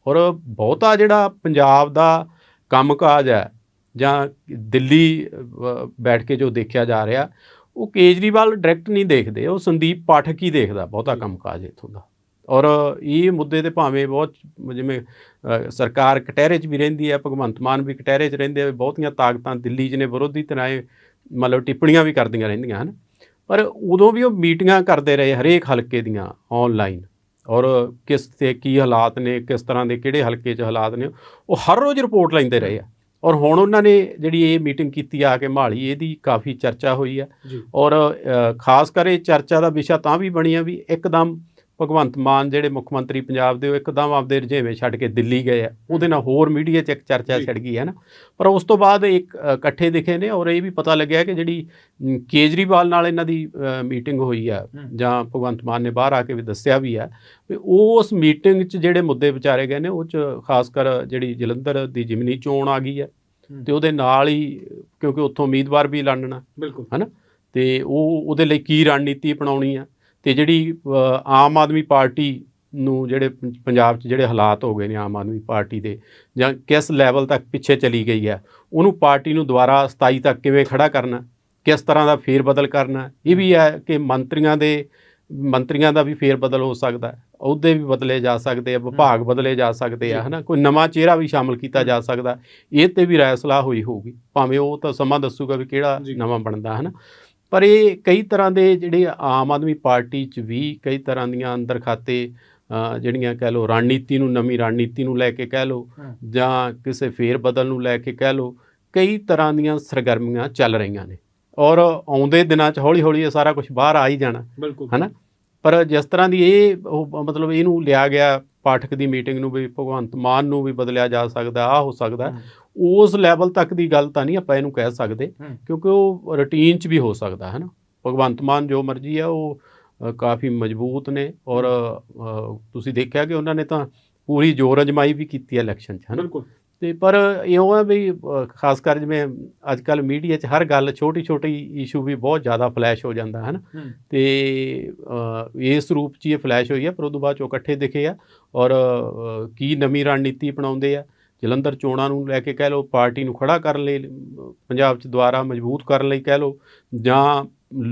ਔਰ ਬਹੁਤਾ ਜਿਹੜਾ ਪੰਜਾਬ ਦਾ ਕੰਮਕਾਜ ਹੈ ਜਾਂ ਦਿੱਲੀ ਬੈਠ ਕੇ ਜੋ ਦੇਖਿਆ ਜਾ ਰਿਹਾ ਉਹ ਕੇਜਰੀਵਾਲ ਡਾਇਰੈਕਟ ਨਹੀਂ ਦੇਖਦੇ ਉਹ ਸੰਦੀਪ ਪਾਠਕ ਹੀ ਦੇਖਦਾ ਬਹੁਤਾ ਕੰਮਕਾਜ ਇੱਥੋਂ ਦਾ। ਔਰ ਇਹ ਮੁੱਦੇ ਤੇ ਭਾਵੇਂ ਬਹੁਤ ਜਿਵੇਂ ਸਰਕਾਰ ਕਟਹਿਰੇ 'ਚ ਵੀ ਰਹਿੰਦੀ ਹੈ ਭਗਵੰਤ ਮਾਨ ਵੀ ਕਟਹਿਰੇ 'ਚ ਰਹਿੰਦੇ ਆ ਬਹੁਤੀਆਂ ਤਾਕਤਾਂ ਦਿੱਲੀ 'ਚ ਨੇ ਵਿਰੋਧੀ ਧਿਰਾਂ ਮਤਲਬ ਟਿੱਪਣੀਆਂ ਵੀ ਕਰਦੀਆਂ ਰਹਿੰਦੀਆਂ ਹਨ। ਪਰ ਉਦੋਂ ਵੀ ਉਹ ਮੀਟਿੰਗਾਂ ਕਰਦੇ ਰਹੇ ਹਰੇਕ ਹਲਕੇ ਦੀਆਂ ਆਨਲਾਈਨ ਔਰ ਕਿਸ ਤੇ ਕੀ ਹਾਲਾਤ ਨੇ ਕਿਸ ਤਰ੍ਹਾਂ ਦੇ ਕਿਹੜੇ ਹਲਕੇ 'ਚ ਹਾਲਾਤ ਨੇ ਉਹ ਹਰ ਰੋਜ਼ ਰਿਪੋਰਟ ਲੈਂਦੇ ਰਹੇ ਆ। ਔਰ ਹੁਣ ਉਹਨਾਂ ਨੇ ਜਿਹੜੀ ਇਹ ਮੀਟਿੰਗ ਕੀਤੀ ਆ ਕੇ ਮਾਲੀ ਇਹਦੀ ਕਾਫੀ ਚਰਚਾ ਹੋਈ ਆ। ਔਰ ਖਾਸ ਕਰ ਇਹ ਚਰਚਾ ਦਾ ਵਿਸ਼ਾ ਤਾਂ ਵੀ ਬਣੀ ਆ ਵੀ ਇੱਕਦਮ ਭਗਵੰਤ ਮਾਨ ਜਿਹੜੇ ਮੁੱਖ ਮੰਤਰੀ ਪੰਜਾਬ ਦੇ ਉਹ ਇੱਕਦਮ ਆਪਦੇ ਰੁਝੇਵੇਂ ਛੱਡ ਕੇ ਦਿੱਲੀ ਗਏ ਆ। ਉਹਦੇ ਨਾਲ ਹੋਰ ਮੀਡੀਆ 'ਚ ਇੱਕ ਚਰਚਾ। ਛਿੜ ਗਈ ਹੈ ਨਾ। ਪਰ ਉਸ ਤੋਂ ਬਾਅਦ ਇੱਕ ਇਕੱਠੇ ਦਿਖੇ ਨੇ ਔਰ ਇਹ ਵੀ ਪਤਾ ਲੱਗਿਆ ਕਿ ਜਿਹੜੀ ਕੇਜਰੀਵਾਲ ਨਾਲ ਇਹਨਾਂ ਦੀ ਮੀਟਿੰਗ ਹੋਈ ਆ।
ਹੂੰ।
ਜਾਂ ਭਗਵੰਤ ਮਾਨ ਨੇ ਬਾਹਰ ਆ ਕੇ ਵੀ ਦੱਸਿਆ ਵੀ ਆ ਵੀ ਉਸ ਮੀਟਿੰਗ 'ਚ ਜਿਹੜੇ ਮੁੱਦੇ ਵਿਚਾਰੇ ਗਏ ਨੇ ਉਹ 'ਚ ਖਾਸ ਕਰ ਜਿਹੜੀ ਜਲੰਧਰ ਦੀ ਜਿਮਨੀ ਚੋਣ ਆ ਗਈ ਹੈ। ਤੇ ਉਹਦੇ ਨਾਲ ਹੀ ਕਿਉਂਕਿ ਉੱਥੋਂ ਉਮੀਦਵਾਰ ਵੀ ਲੜਨਾ
ਬਿਲਕੁਲ।
ਤੇ ਉਹ ਉਹਦੇ ਲਈ ਕੀ ਰਣਨੀਤੀ ਅਪਣਾਉਣੀ ਆ? ਤੇ ਜਿਹੜੀ ਆਮ ਆਦਮੀ ਪਾਰਟੀ ਨੂੰ ਜਿਹੜੇ ਪੰਜਾਬ 'ਚ ਜਿਹੜੇ ਹਾਲਾਤ ਹੋ ਗਏ ਨੇ ਆਮ ਆਦਮੀ ਪਾਰਟੀ ਦੇ ਜਾਂ ਕਿਸ ਲੈਵਲ ਤੱਕ ਪਿੱਛੇ ਚਲੀ ਗਈ ਹੈ ਉਹਨੂੰ ਪਾਰਟੀ ਨੂੰ ਦੁਬਾਰਾ 27 ਤੱਕ ਕਿਵੇਂ ਖੜਾ ਕਰਨਾ ਕਿਸ ਤਰ੍ਹਾਂ ਦਾ ਫੇਰ ਬਦਲ ਕਰਨਾ ਇਹ ਵੀ ਹੈ ਕਿ ਮੰਤਰੀਆਂ ਦੇ ਮੰਤਰੀਆਂ ਦਾ ਵੀ ਫੇਰ ਬਦਲ ਹੋ ਸਕਦਾ ਹੈ ਅਹੁਦੇ ਵੀ ਬਦਲੇ ਜਾ ਸਕਦੇ ਆ ਵਿਭਾਗ ਬਦਲੇ ਜਾ ਸਕਦੇ ਆ। ਹਨਾ ਕੋਈ ਨਵਾਂ ਚਿਹਰਾ ਵੀ ਸ਼ਾਮਲ ਕੀਤਾ ਜਾ ਸਕਦਾ ਇਹ ਤੇ ਵੀ ਰਾਏ ਸਲਾਹ ਹੋਈ ਹੋਊਗੀ ਭਾਵੇਂ ਉਹ ਤਾਂ ਸਮਾਂ ਦੱਸੂਗਾ ਵੀ ਕਿਹੜਾ। ਨਵਾਂ ਬਣਦਾ ਹਨਾ ਪਰ ਇਹ ਕਈ ਤਰ੍ਹਾਂ ਦੇ ਜਿਹੜੇ ਆਮ ਆਦਮੀ ਪਾਰਟੀ 'ਚ ਵੀ ਕਈ ਤਰ੍ਹਾਂ ਦੀਆਂ ਅੰਦਰ ਖਾਤੇ ਜਿਹੜੀਆਂ ਕਹਿ ਲਓ ਰਣਨੀਤੀ ਨੂੰ ਨਵੀਂ ਰਣਨੀਤੀ ਨੂੰ ਲੈ ਕੇ ਕਹਿ ਲਓ
ਹੂੰ।
ਜਾਂ ਕਿਸੇ ਫੇਰ ਬਦਲ ਨੂੰ ਲੈ ਕੇ ਕਹਿ ਲਓ ਕਈ ਤਰ੍ਹਾਂ ਦੀਆਂ ਸਰਗਰਮੀਆਂ ਚੱਲ ਰਹੀਆਂ ਨੇ ਔਰ ਆਉਂਦੇ ਦਿਨਾਂ 'ਚ ਹੌਲੀ ਹੌਲੀ ਇਹ ਸਾਰਾ ਕੁਝ ਬਾਹਰ ਆ ਹੀ ਜਾਣਾ ਹਨਾ ਪਰ ਜਿਸ ਤਰ੍ਹਾਂ ਦੀ ਇਹ ਉਹ ਮਤਲਬ ਇਹਨੂੰ ਲਿਆ ਗਿਆ ਪਾਠਕ ਦੀ ਮੀਟਿੰਗ ਨੂੰ ਵੀ ਭਗਵੰਤ ਮਾਨ ਨੂੰ ਵੀ ਬਦਲਿਆ ਜਾ ਸਕਦਾ ਆ ਹੋ ਸਕਦਾ। ਉਸ ਲੈਵਲ ਤੱਕ ਦੀ ਗੱਲ ਤਾਂ ਨਹੀਂ ਆਪਾਂ ਇਹਨੂੰ ਕਹਿ ਸਕਦੇ। ਕਿਉਂਕਿ ਉਹ ਰੂਟੀਨ 'ਚ ਵੀ ਹੋ ਸਕਦਾ ਹੈ ਨਾ ਭਗਵੰਤ ਮਾਨ ਜੋ ਮਰਜ਼ੀ ਆ ਉਹ ਕਾਫੀ ਮਜ਼ਬੂਤ ਨੇ ਔਰ ਤੁਸੀਂ ਦੇਖਿਆ ਕਿ ਉਹਨਾਂ ਨੇ ਤਾਂ ਪੂਰੀ ਜੋਰ ਅਜਮਾਈ ਵੀ ਕੀਤੀ ਹੈ ਇਲੈਕਸ਼ਨ 'ਚ ਹੈ ਨਾ
ਬਿਲਕੁਲ।
ਤੇ ਪਰ ਇਉਂ ਹੈ ਵੀ ਖਾਸ ਕਰ ਜਿਵੇਂ ਅੱਜ ਕੱਲ ਮੀਡੀਆ 'ਚ ਹਰ ਗੱਲ ਛੋਟੀ ਛੋਟੀ ਇਸ਼ੂ ਵੀ ਬਹੁਤ ਜ਼ਿਆਦਾ ਫਲੈਸ਼ ਹੋ ਜਾਂਦਾ ਹੈ। ਨਾ। ਤੇ ਇਸ ਰੂਪ 'ਚ ਇਹ ਫਲੈਸ਼ ਹੋਈ ਹੈ ਪਰ ਉਦੋਂ ਬਾਅਦ ਚੋਂ ਇਕੱਠੇ ਦਿਖੇ ਆ ਔਰ ਕੀ ਨਵੀਂ ਰਣਨੀਤੀ ਅਪਣਾਉਂਦੇ ਆ। ਜਲੰਧਰ ਚੋਣਾਂ ਨੂੰ ਲੈ ਕੇ ਕਹਿ ਲਓ ਪਾਰਟੀ ਨੂੰ ਖੜਾ ਕਰਨ ਲਈ ਪੰਜਾਬ 'ਚ ਦੁਆਰਾ ਮਜ਼ਬੂਤ ਕਰਨ ਲਈ ਕਹਿ ਲਓ ਜਾਂ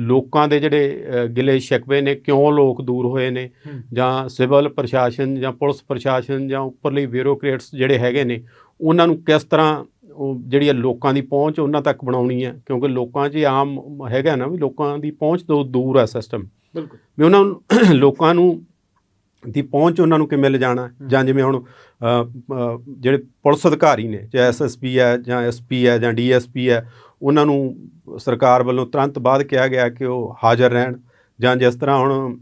ਲੋਕਾਂ ਦੇ ਜਿਹੜੇ ਗਿਲੇ ਸ਼ਿਕਵੇ ਨੇ ਕਿਉਂ ਲੋਕ ਦੂਰ ਹੋਏ ਨੇ
ਹੂੰ।
ਜਾਂ ਸਿਵਲ ਪ੍ਰਸ਼ਾਸਨ ਜਾਂ ਪੁਲਿਸ ਪ੍ਰਸ਼ਾਸਨ ਜਾਂ ਉੱਪਰਲੀ ਬਿਊਰੋਕਰੇਟਸ ਜਿਹੜੇ ਹੈਗੇ ਨੇ ਉਹਨਾਂ ਨੂੰ ਕਿਸ ਤਰ੍ਹਾਂ ਉਹ ਜਿਹੜੀ ਆ ਲੋਕਾਂ ਦੀ ਪਹੁੰਚ ਉਹਨਾਂ ਤੱਕ ਬਣਾਉਣੀ ਹੈ ਕਿਉਂਕਿ ਲੋਕਾਂ 'ਚ ਆਮ ਹੈਗਾ ਨਾ ਵੀ ਲੋਕਾਂ ਦੀ ਪਹੁੰਚ ਤੋਂ ਦੂਰ ਹੈ ਸਿਸਟਮ
ਬਿਲਕੁਲ।
ਵੀ ਉਹਨਾਂ ਲੋਕਾਂ ਨੂੰ ਦੀ ਪਹੁੰਚ ਉਹਨਾਂ ਨੂੰ ਕਿਵੇਂ ਲਿਜਾਣਾ ਹੈ? ਜਾਂ ਜਿਵੇਂ ਹੁਣ ਜਿਹੜੇ ਪੁਲਿਸ ਅਧਿਕਾਰੀ ਨੇ ਚਾਹੇ ਐਸਐਸਪੀ ਹੈ ਜਾਂ ਐਸਪੀ ਹੈ ਜਾਂ ਡੀਐਸਪੀ ਹੈ ਉਹਨਾਂ ਨੂੰ ਸਰਕਾਰ ਵੱਲੋਂ ਤੁਰੰਤ ਬਾਅਦ ਕਿਹਾ ਗਿਆ ਕਿ ਉਹ ਹਾਜ਼ਰ ਰਹਿਣ। ਜਾਂ ਜਿਸ ਤਰ੍ਹਾਂ ਹੁਣ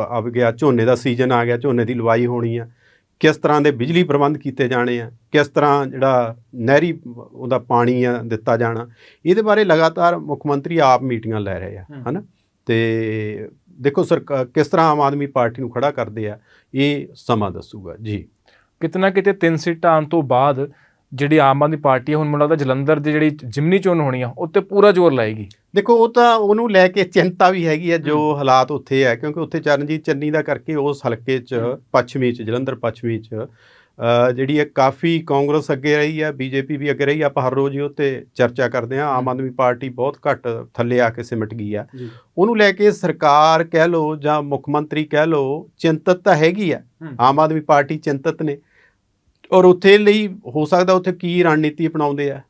ਆ ਗਿਆ ਝੋਨੇ ਦਾ ਸੀਜ਼ਨ ਆ ਗਿਆ ਝੋਨੇ ਦੀ ਲਵਾਈ ਹੋਣੀ ਆ ਕਿਸ ਤਰ੍ਹਾਂ ਦੇ ਬਿਜਲੀ ਪ੍ਰਬੰਧ ਕੀਤੇ ਜਾਣੇ ਆ? ਕਿਸ ਤਰ੍ਹਾਂ ਜਿਹੜਾ ਨਹਿਰੀ ਉਹਦਾ ਪਾਣੀ ਆ ਦਿੱਤਾ ਜਾਣਾ? ਇਹਦੇ ਬਾਰੇ ਲਗਾਤਾਰ ਮੁੱਖ ਮੰਤਰੀ ਆਪ ਮੀਟਿੰਗਾਂ ਲੈ ਰਹੇ ਆ। ਹਨਾ? ਤੇ ਦੇਖੋ ਸਰਕਾਰ ਕਿਸ ਤਰ੍ਹਾਂ ਆਮ ਆਦਮੀ ਪਾਰਟੀ ਨੂੰ ਖੜਾ ਕਰਦੇ ਆ ਇਹ ਸਮਾਂ ਦੱਸੂਗਾ। ਜੀ।
ਕਿਤਨਾ ਕਿਤੇ ਤਿੰਨ ਸੀਟਾਂ ਆਉਣ ਤੋਂ ਬਾਅਦ ਜਿਹੜੀ ਆਮ ਆਦਮੀ ਪਾਰਟੀ ਹੁਣ ਮੈਨੂੰ ਲੱਗਦਾ ਜਲੰਧਰ ਦੀ ਜਿਹੜੀ ਜਿਮਨੀ ਚੋਣ ਹੋਣੀ ਆ ਉੱਤੇ ਪੂਰਾ ਜ਼ੋਰ ਲਾਏਗੀ।
ਦੇਖੋ ਉਹ ਤਾਂ ਉਹਨੂੰ ਲੈ ਕੇ ਚਿੰਤਾ ਵੀ ਹੈਗੀ ਹੈ ਜੋ ਹਾਲਾਤ ਉੱਥੇ ਹੈ ਕਿਉਂਕਿ ਉੱਥੇ ਚਰਨਜੀਤ ਚੰਨੀ ਦਾ ਕਰਕੇ ਉਸ ਹਲਕੇ 'ਚ। ਪੱਛਮੀ 'ਚ ਜਲੰਧਰ ਪੱਛਮੀ 'ਚ ਜਿਹੜੀ ਹੈ ਕਾਫੀ ਕਾਂਗਰਸ ਅੱਗੇ ਰਹੀ ਹੈ ਬੀਜੇਪੀ ਵੀ ਅੱਗੇ ਰਹੀ ਹੈ। ਆਪਾਂ ਹਰ ਰੋਜ਼ ਹੀ ਉੱਤੇ ਚਰਚਾ ਕਰਦੇ ਹਾਂ। ਆਮ। ਆਦਮੀ ਪਾਰਟੀ ਬਹੁਤ ਘੱਟ ਥੱਲੇ ਆ ਕੇ ਸਿਮਟ ਗਈ ਆ। ਉਹਨੂੰ ਲੈ ਕੇ ਸਰਕਾਰ ਕਹਿ ਲਓ ਜਾਂ ਮੁੱਖ ਮੰਤਰੀ ਕਹਿ ਲਓ ਚਿੰਤਤ ਤਾਂ ਹੈਗੀ ਆ। ਆਮ ਆਦਮੀ ਪਾਰਟੀ ਚਿੰਤਤ ਨੇ। ਔਰ ਉੱਥੇ ਲਈ ਹੋ ਸਕਦਾ ਉੱਥੇ ਕੀ ਰਣਨੀਤੀ ਅਪਣਾਉਂਦੇ ਆ?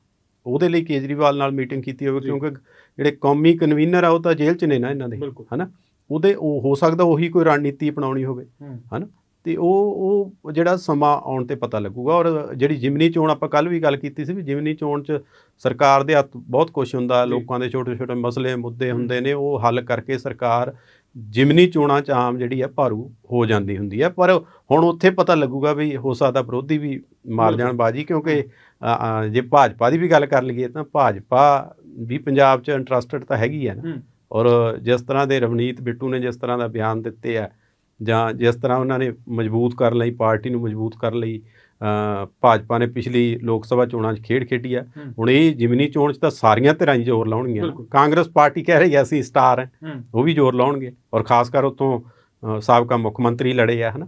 ਉਹਦੇ ਲਈ ਕੇਜਰੀਵਾਲ ਨਾਲ ਮੀਟਿੰਗ ਕੀਤੀ ਹੋਵੇ। ਕਿਉਂਕਿ ਜਿਹੜੇ ਕੌਮੀ ਕਨਵੀਨਰ ਆ ਉਹ ਤਾਂ ਜੇਲ੍ਹ 'ਚ ਨੇ ਨਾ ਇਹਨਾਂ ਦੇ ਹਨਾ? ਉਹਦੇ ਉਹ ਹੋ ਸਕਦਾ ਉਹੀ ਕੋਈ ਰਣਨੀਤੀ ਅਪਣਾਉਣੀ ਹੋਵੇ
ਹੂੰ।
ਤੇ ਉਹ ਉਹ ਜਿਹੜਾ ਸਮਾਂ ਆਉਣ ਤੇ ਪਤਾ ਲੱਗੂਗਾ ਔਰ ਜਿਹੜੀ ਜਿਮਨੀ ਚੋਣ ਆਪਾਂ ਕੱਲ ਵੀ ਗੱਲ ਕੀਤੀ ਸੀ ਵੀ ਜਿਮਨੀ ਚੋਣ 'ਚ ਸਰਕਾਰ ਦੇ ਹੱਥ ਬਹੁਤ ਕੁਝ ਹੁੰਦਾ। ਲੋਕਾਂ ਦੇ ਛੋਟੇ ਛੋਟੇ ਮਸਲੇ ਮੁੱਦੇ। ਹੁੰਦੇ ਨੇ ਉਹ ਹੱਲ ਕਰਕੇ ਸਰਕਾਰ ਜਿਮਨੀ ਚੋਣਾਂ 'ਚ ਆਮ ਜਿਹੜੀ ਹੈ ਭਾਰੂ ਹੋ ਜਾਂਦੀ ਹੁੰਦੀ ਹੈ ਪਰ ਹੁਣ ਉੱਥੇ ਪਤਾ ਲੱਗੂਗਾ ਵੀ ਹੋ ਸਕਦਾ ਵਿਰੋਧੀ ਵੀ ਮਾਰ ਜਾਣ। ਬਾਜੀ ਕਿਉਂਕਿ ਜੇ ਭਾਜਪਾ ਦੀ ਵੀ ਗੱਲ ਕਰ ਲਈਏ ਤਾਂ ਭਾਜਪਾ ਵੀ ਪੰਜਾਬ 'ਚ ਇੰਟਰਸਟਡ ਤਾਂ ਹੈਗੀ ਹੈ ਨਾ ਔਰ ਜਿਸ ਤਰ੍ਹਾਂ ਦੇ ਰਵਨੀਤ ਬਿੱਟੂ ਨੇ ਜਿਸ ਤਰ੍ਹਾਂ ਦਾ ਬਿਆਨ ਦਿੱਤੇ ਆ ਜਾਂ ਜਿਸ ਤਰ੍ਹਾਂ ਉਹਨਾਂ ਨੇ ਮਜ਼ਬੂਤ ਕਰਨ ਲਈ ਪਾਰਟੀ ਨੂੰ ਮਜ਼ਬੂਤ ਕਰਨ ਲਈ ਭਾਜਪਾ ਨੇ ਪਿਛਲੀ ਲੋਕ ਸਭਾ ਚੋਣਾਂ 'ਚ ਖੇਡ ਖੇਡੀ ਆ। ਹੁਣ ਇਹ ਜਿਮਨੀ ਚੋਣ 'ਚ ਤਾਂ ਸਾਰੀਆਂ ਧਿਰਾਂ ਹੀ ਜ਼ੋਰ ਲਾਉਣਗੀਆਂ। ਕਾਂਗਰਸ ਪਾਰਟੀ ਕਹਿ ਰਹੀ ਆ ਅਸੀਂ ਸਟਾਰ ਹੈ। ਉਹ ਵੀ ਜ਼ੋਰ ਲਾਉਣਗੇ ਔਰ ਖਾਸ ਕਰ ਉਤੋਂ ਸਾਬਕਾ ਮੁੱਖ ਮੰਤਰੀ ਲੜੇ ਆ ਹਨਾ।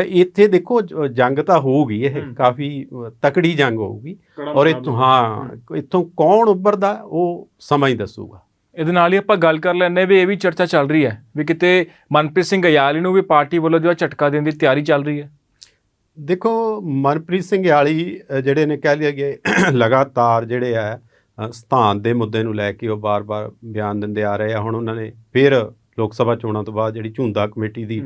ਇੱਥੇ ਦੇਖੋ ਜੰਗ ਤਾਂ ਹੋਊਗੀ ਇਹ। ਕਾਫੀ ਤਕੜੀ ਜੰਗ ਹੋਊਗੀ। ਔਰ ਇੱਥੋਂ ਹਾਂ ਇੱਥੋਂ ਕੌਣ ਉੱਭਰਦਾ ਉਹ ਸਮਾਂ ਹੀ ਦੱਸੂਗਾ।
ਇਹਦੇ ਨਾਲ ਹੀ ਆਪਾਂ ਗੱਲ ਕਰ ਲੈਂਦੇ ਵੀ ਇਹ ਵੀ ਚਰਚਾ ਚੱਲ ਰਹੀ ਹੈ ਵੀ ਕਿਤੇ ਮਨਪ੍ਰੀਤ ਸਿੰਘ ਅਯਾਲੀ ਨੂੰ ਵੀ ਪਾਰਟੀ ਵੱਲੋਂ ਜੋ ਝਟਕਾ ਦੇਣ ਦੀ ਤਿਆਰੀ ਚੱਲ ਰਹੀ ਹੈ।
ਦੇਖੋ ਮਨਪ੍ਰੀਤ ਸਿੰਘ ਯਾਲੀ ਜਿਹੜੇ ਨੇ ਕਹਿ ਲਿਆ ਕਿ ਲਗਾਤਾਰ ਜਿਹੜੇ ਆ ਸਥਾਨ ਦੇ ਮੁੱਦੇ ਨੂੰ ਲੈ ਕੇ ਉਹ ਬਾਰ-ਬਾਰ ਬਿਆਨ ਦਿੰਦੇ ਆ ਰਹੇ ਆ। ਹੁਣ ਉਹਨਾਂ ਨੇ ਫਿਰ ਲੋਕ ਸਭਾ ਚੋਣਾਂ ਤੋਂ ਬਾਅਦ ਜਿਹੜੀ ਝੁੰਦਾ ਕਮੇਟੀ ਦੀ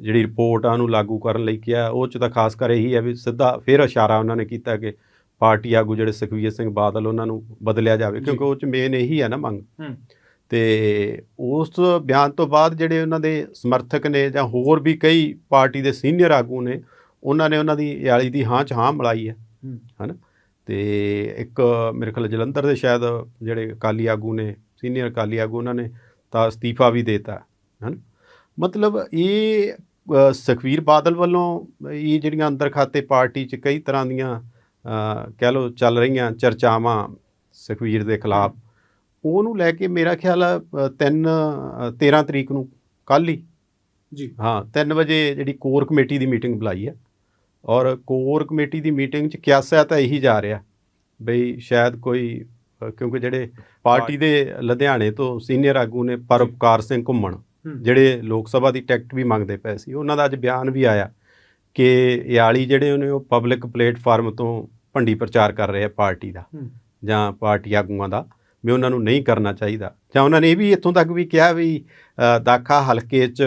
ਜਿਹੜੀ ਰਿਪੋਰਟ ਆ ਉਹਨੂੰ ਲਾਗੂ ਕਰਨ ਲਈ ਕਿਹਾ। ਉਹ ਚ ਤਾਂ ਖਾਸ ਕਰ ਇਹੀ ਹੈ ਵੀ ਸਿੱਧਾ ਫਿਰ ਇਸ਼ਾਰਾ ਉਹਨਾਂ ਨੇ ਕੀਤਾ ਕਿ ਪਾਰਟੀ ਆਗੂ ਜਿਹੜੇ ਸੁਖਵੀਰ ਸਿੰਘ ਬਾਦਲ ਉਹਨਾਂ ਨੂੰ ਬਦਲਿਆ ਜਾਵੇ। ਕਿਉਂਕਿ ਉਹ ਚ ਮੇਨ ਇਹੀ ਹੈ ਨਾ ਮੰਗ। ਤੇ ਉਸ ਬਿਆਨ ਤੋਂ ਬਾਅਦ ਜਿਹੜੇ ਉਹਨਾਂ ਦੇ ਸਮਰਥਕ ਨੇ ਜਾਂ ਹੋਰ ਵੀ ਕਈ ਪਾਰਟੀ ਦੇ ਸੀਨੀਅਰ ਆਗੂ ਨੇ ਉਹਨਾਂ ਨੇ ਉਹਨਾਂ ਦੀ ਯਾਲੀ ਦੀ ਹਾਂ ਚ ਹਾਂ ਮਿਲਾਈ ਹੈ। ਹਨਾ? ਤੇ ਇੱਕ ਮੇਰੇ ਖਿਆਲ ਜਲੰਧਰ ਦੇ ਸ਼ਾਇਦ ਜਿਹੜੇ ਅਕਾਲੀ ਆਗੂ ਨੇ ਸੀਨੀਅਰ ਅਕਾਲੀ ਆਗੂ ਉਹਨਾਂ ਨੇ ਤਾਂ ਅਸਤੀਫਾ ਵੀ ਦੇਤਾ ਹਨ? ਮਤਲਬ ਇਹ ਅ, ਸੁਖਬੀਰ ਬਾਦਲ ਵੱਲੋਂ ਇਹ ਜਿਹੜੀਆਂ ਅੰਦਰ ਖਾਤੇ ਪਾਰਟੀ 'ਚ ਕਈ ਤਰ੍ਹਾਂ ਦੀਆਂ ਕਹਿ ਲਓ ਚੱਲ ਰਹੀਆਂ ਚਰਚਾਵਾਂ ਸੁਖਬੀਰ ਦੇ ਖਿਲਾਫ ਉਹਨੂੰ ਲੈ ਕੇ ਮੇਰਾ ਖਿਆਲ ਆ 3 13 ਤਰੀਕ ਨੂੰ ਕੱਲ੍ਹ ਹੀ।
ਜੀ।
ਹਾਂ 3 ਵਜੇ ਜਿਹੜੀ ਕੋਰ ਕਮੇਟੀ ਦੀ ਮੀਟਿੰਗ ਬੁਲਾਈ ਹੈ ਔਰ ਕੋਰ ਕਮੇਟੀ ਦੀ ਮੀਟਿੰਗ 'ਚ ਕਿਆਸਾ ਤਾਂ ਇਹੀ ਜਾ ਰਿਹਾ ਬਈ ਸ਼ਾਇਦ ਕੋਈ ਕਿਉਂਕਿ ਜਿਹੜੇ ਪਾਰਟੀ ਦੇ ਲੁਧਿਆਣੇ ਤੋਂ ਸੀਨੀਅਰ ਆਗੂ ਨੇ ਪਰਉਪਕਾਰ ਸਿੰਘ ਘੁੰਮਣ ਜਿਹੜੇ ਲੋਕ ਸਭਾ ਦੀ ਟਿਕਟ ਵੀ ਮੰਗਦੇ ਪਏ ਸੀ ਉਹਨਾਂ ਦਾ ਅੱਜ ਬਿਆਨ ਵੀ ਆਇਆ। ਕਿ ਯਾਲੀ ਜਿਹੜੇ ਉਹਨੇ ਉਹ ਪਬਲਿਕ ਪਲੇਟਫਾਰਮ ਤੋਂ ਭੰਡੀ ਪ੍ਰਚਾਰ ਕਰ ਰਹੇ ਆ ਪਾਰਟੀ ਦਾ। ਜਾਂ ਪਾਰਟੀ ਆਗੂਆਂ ਦਾ ਵੀ ਉਹਨਾਂ ਨੂੰ ਨਹੀਂ ਕਰਨਾ ਚਾਹੀਦਾ ਜਾਂ ਉਹਨਾਂ ਨੇ ਇਹ ਵੀ ਇੱਥੋਂ ਤੱਕ ਵੀ ਕਿਹਾ ਵੀ ਦਾਖਾ ਹਲਕੇ 'ਚ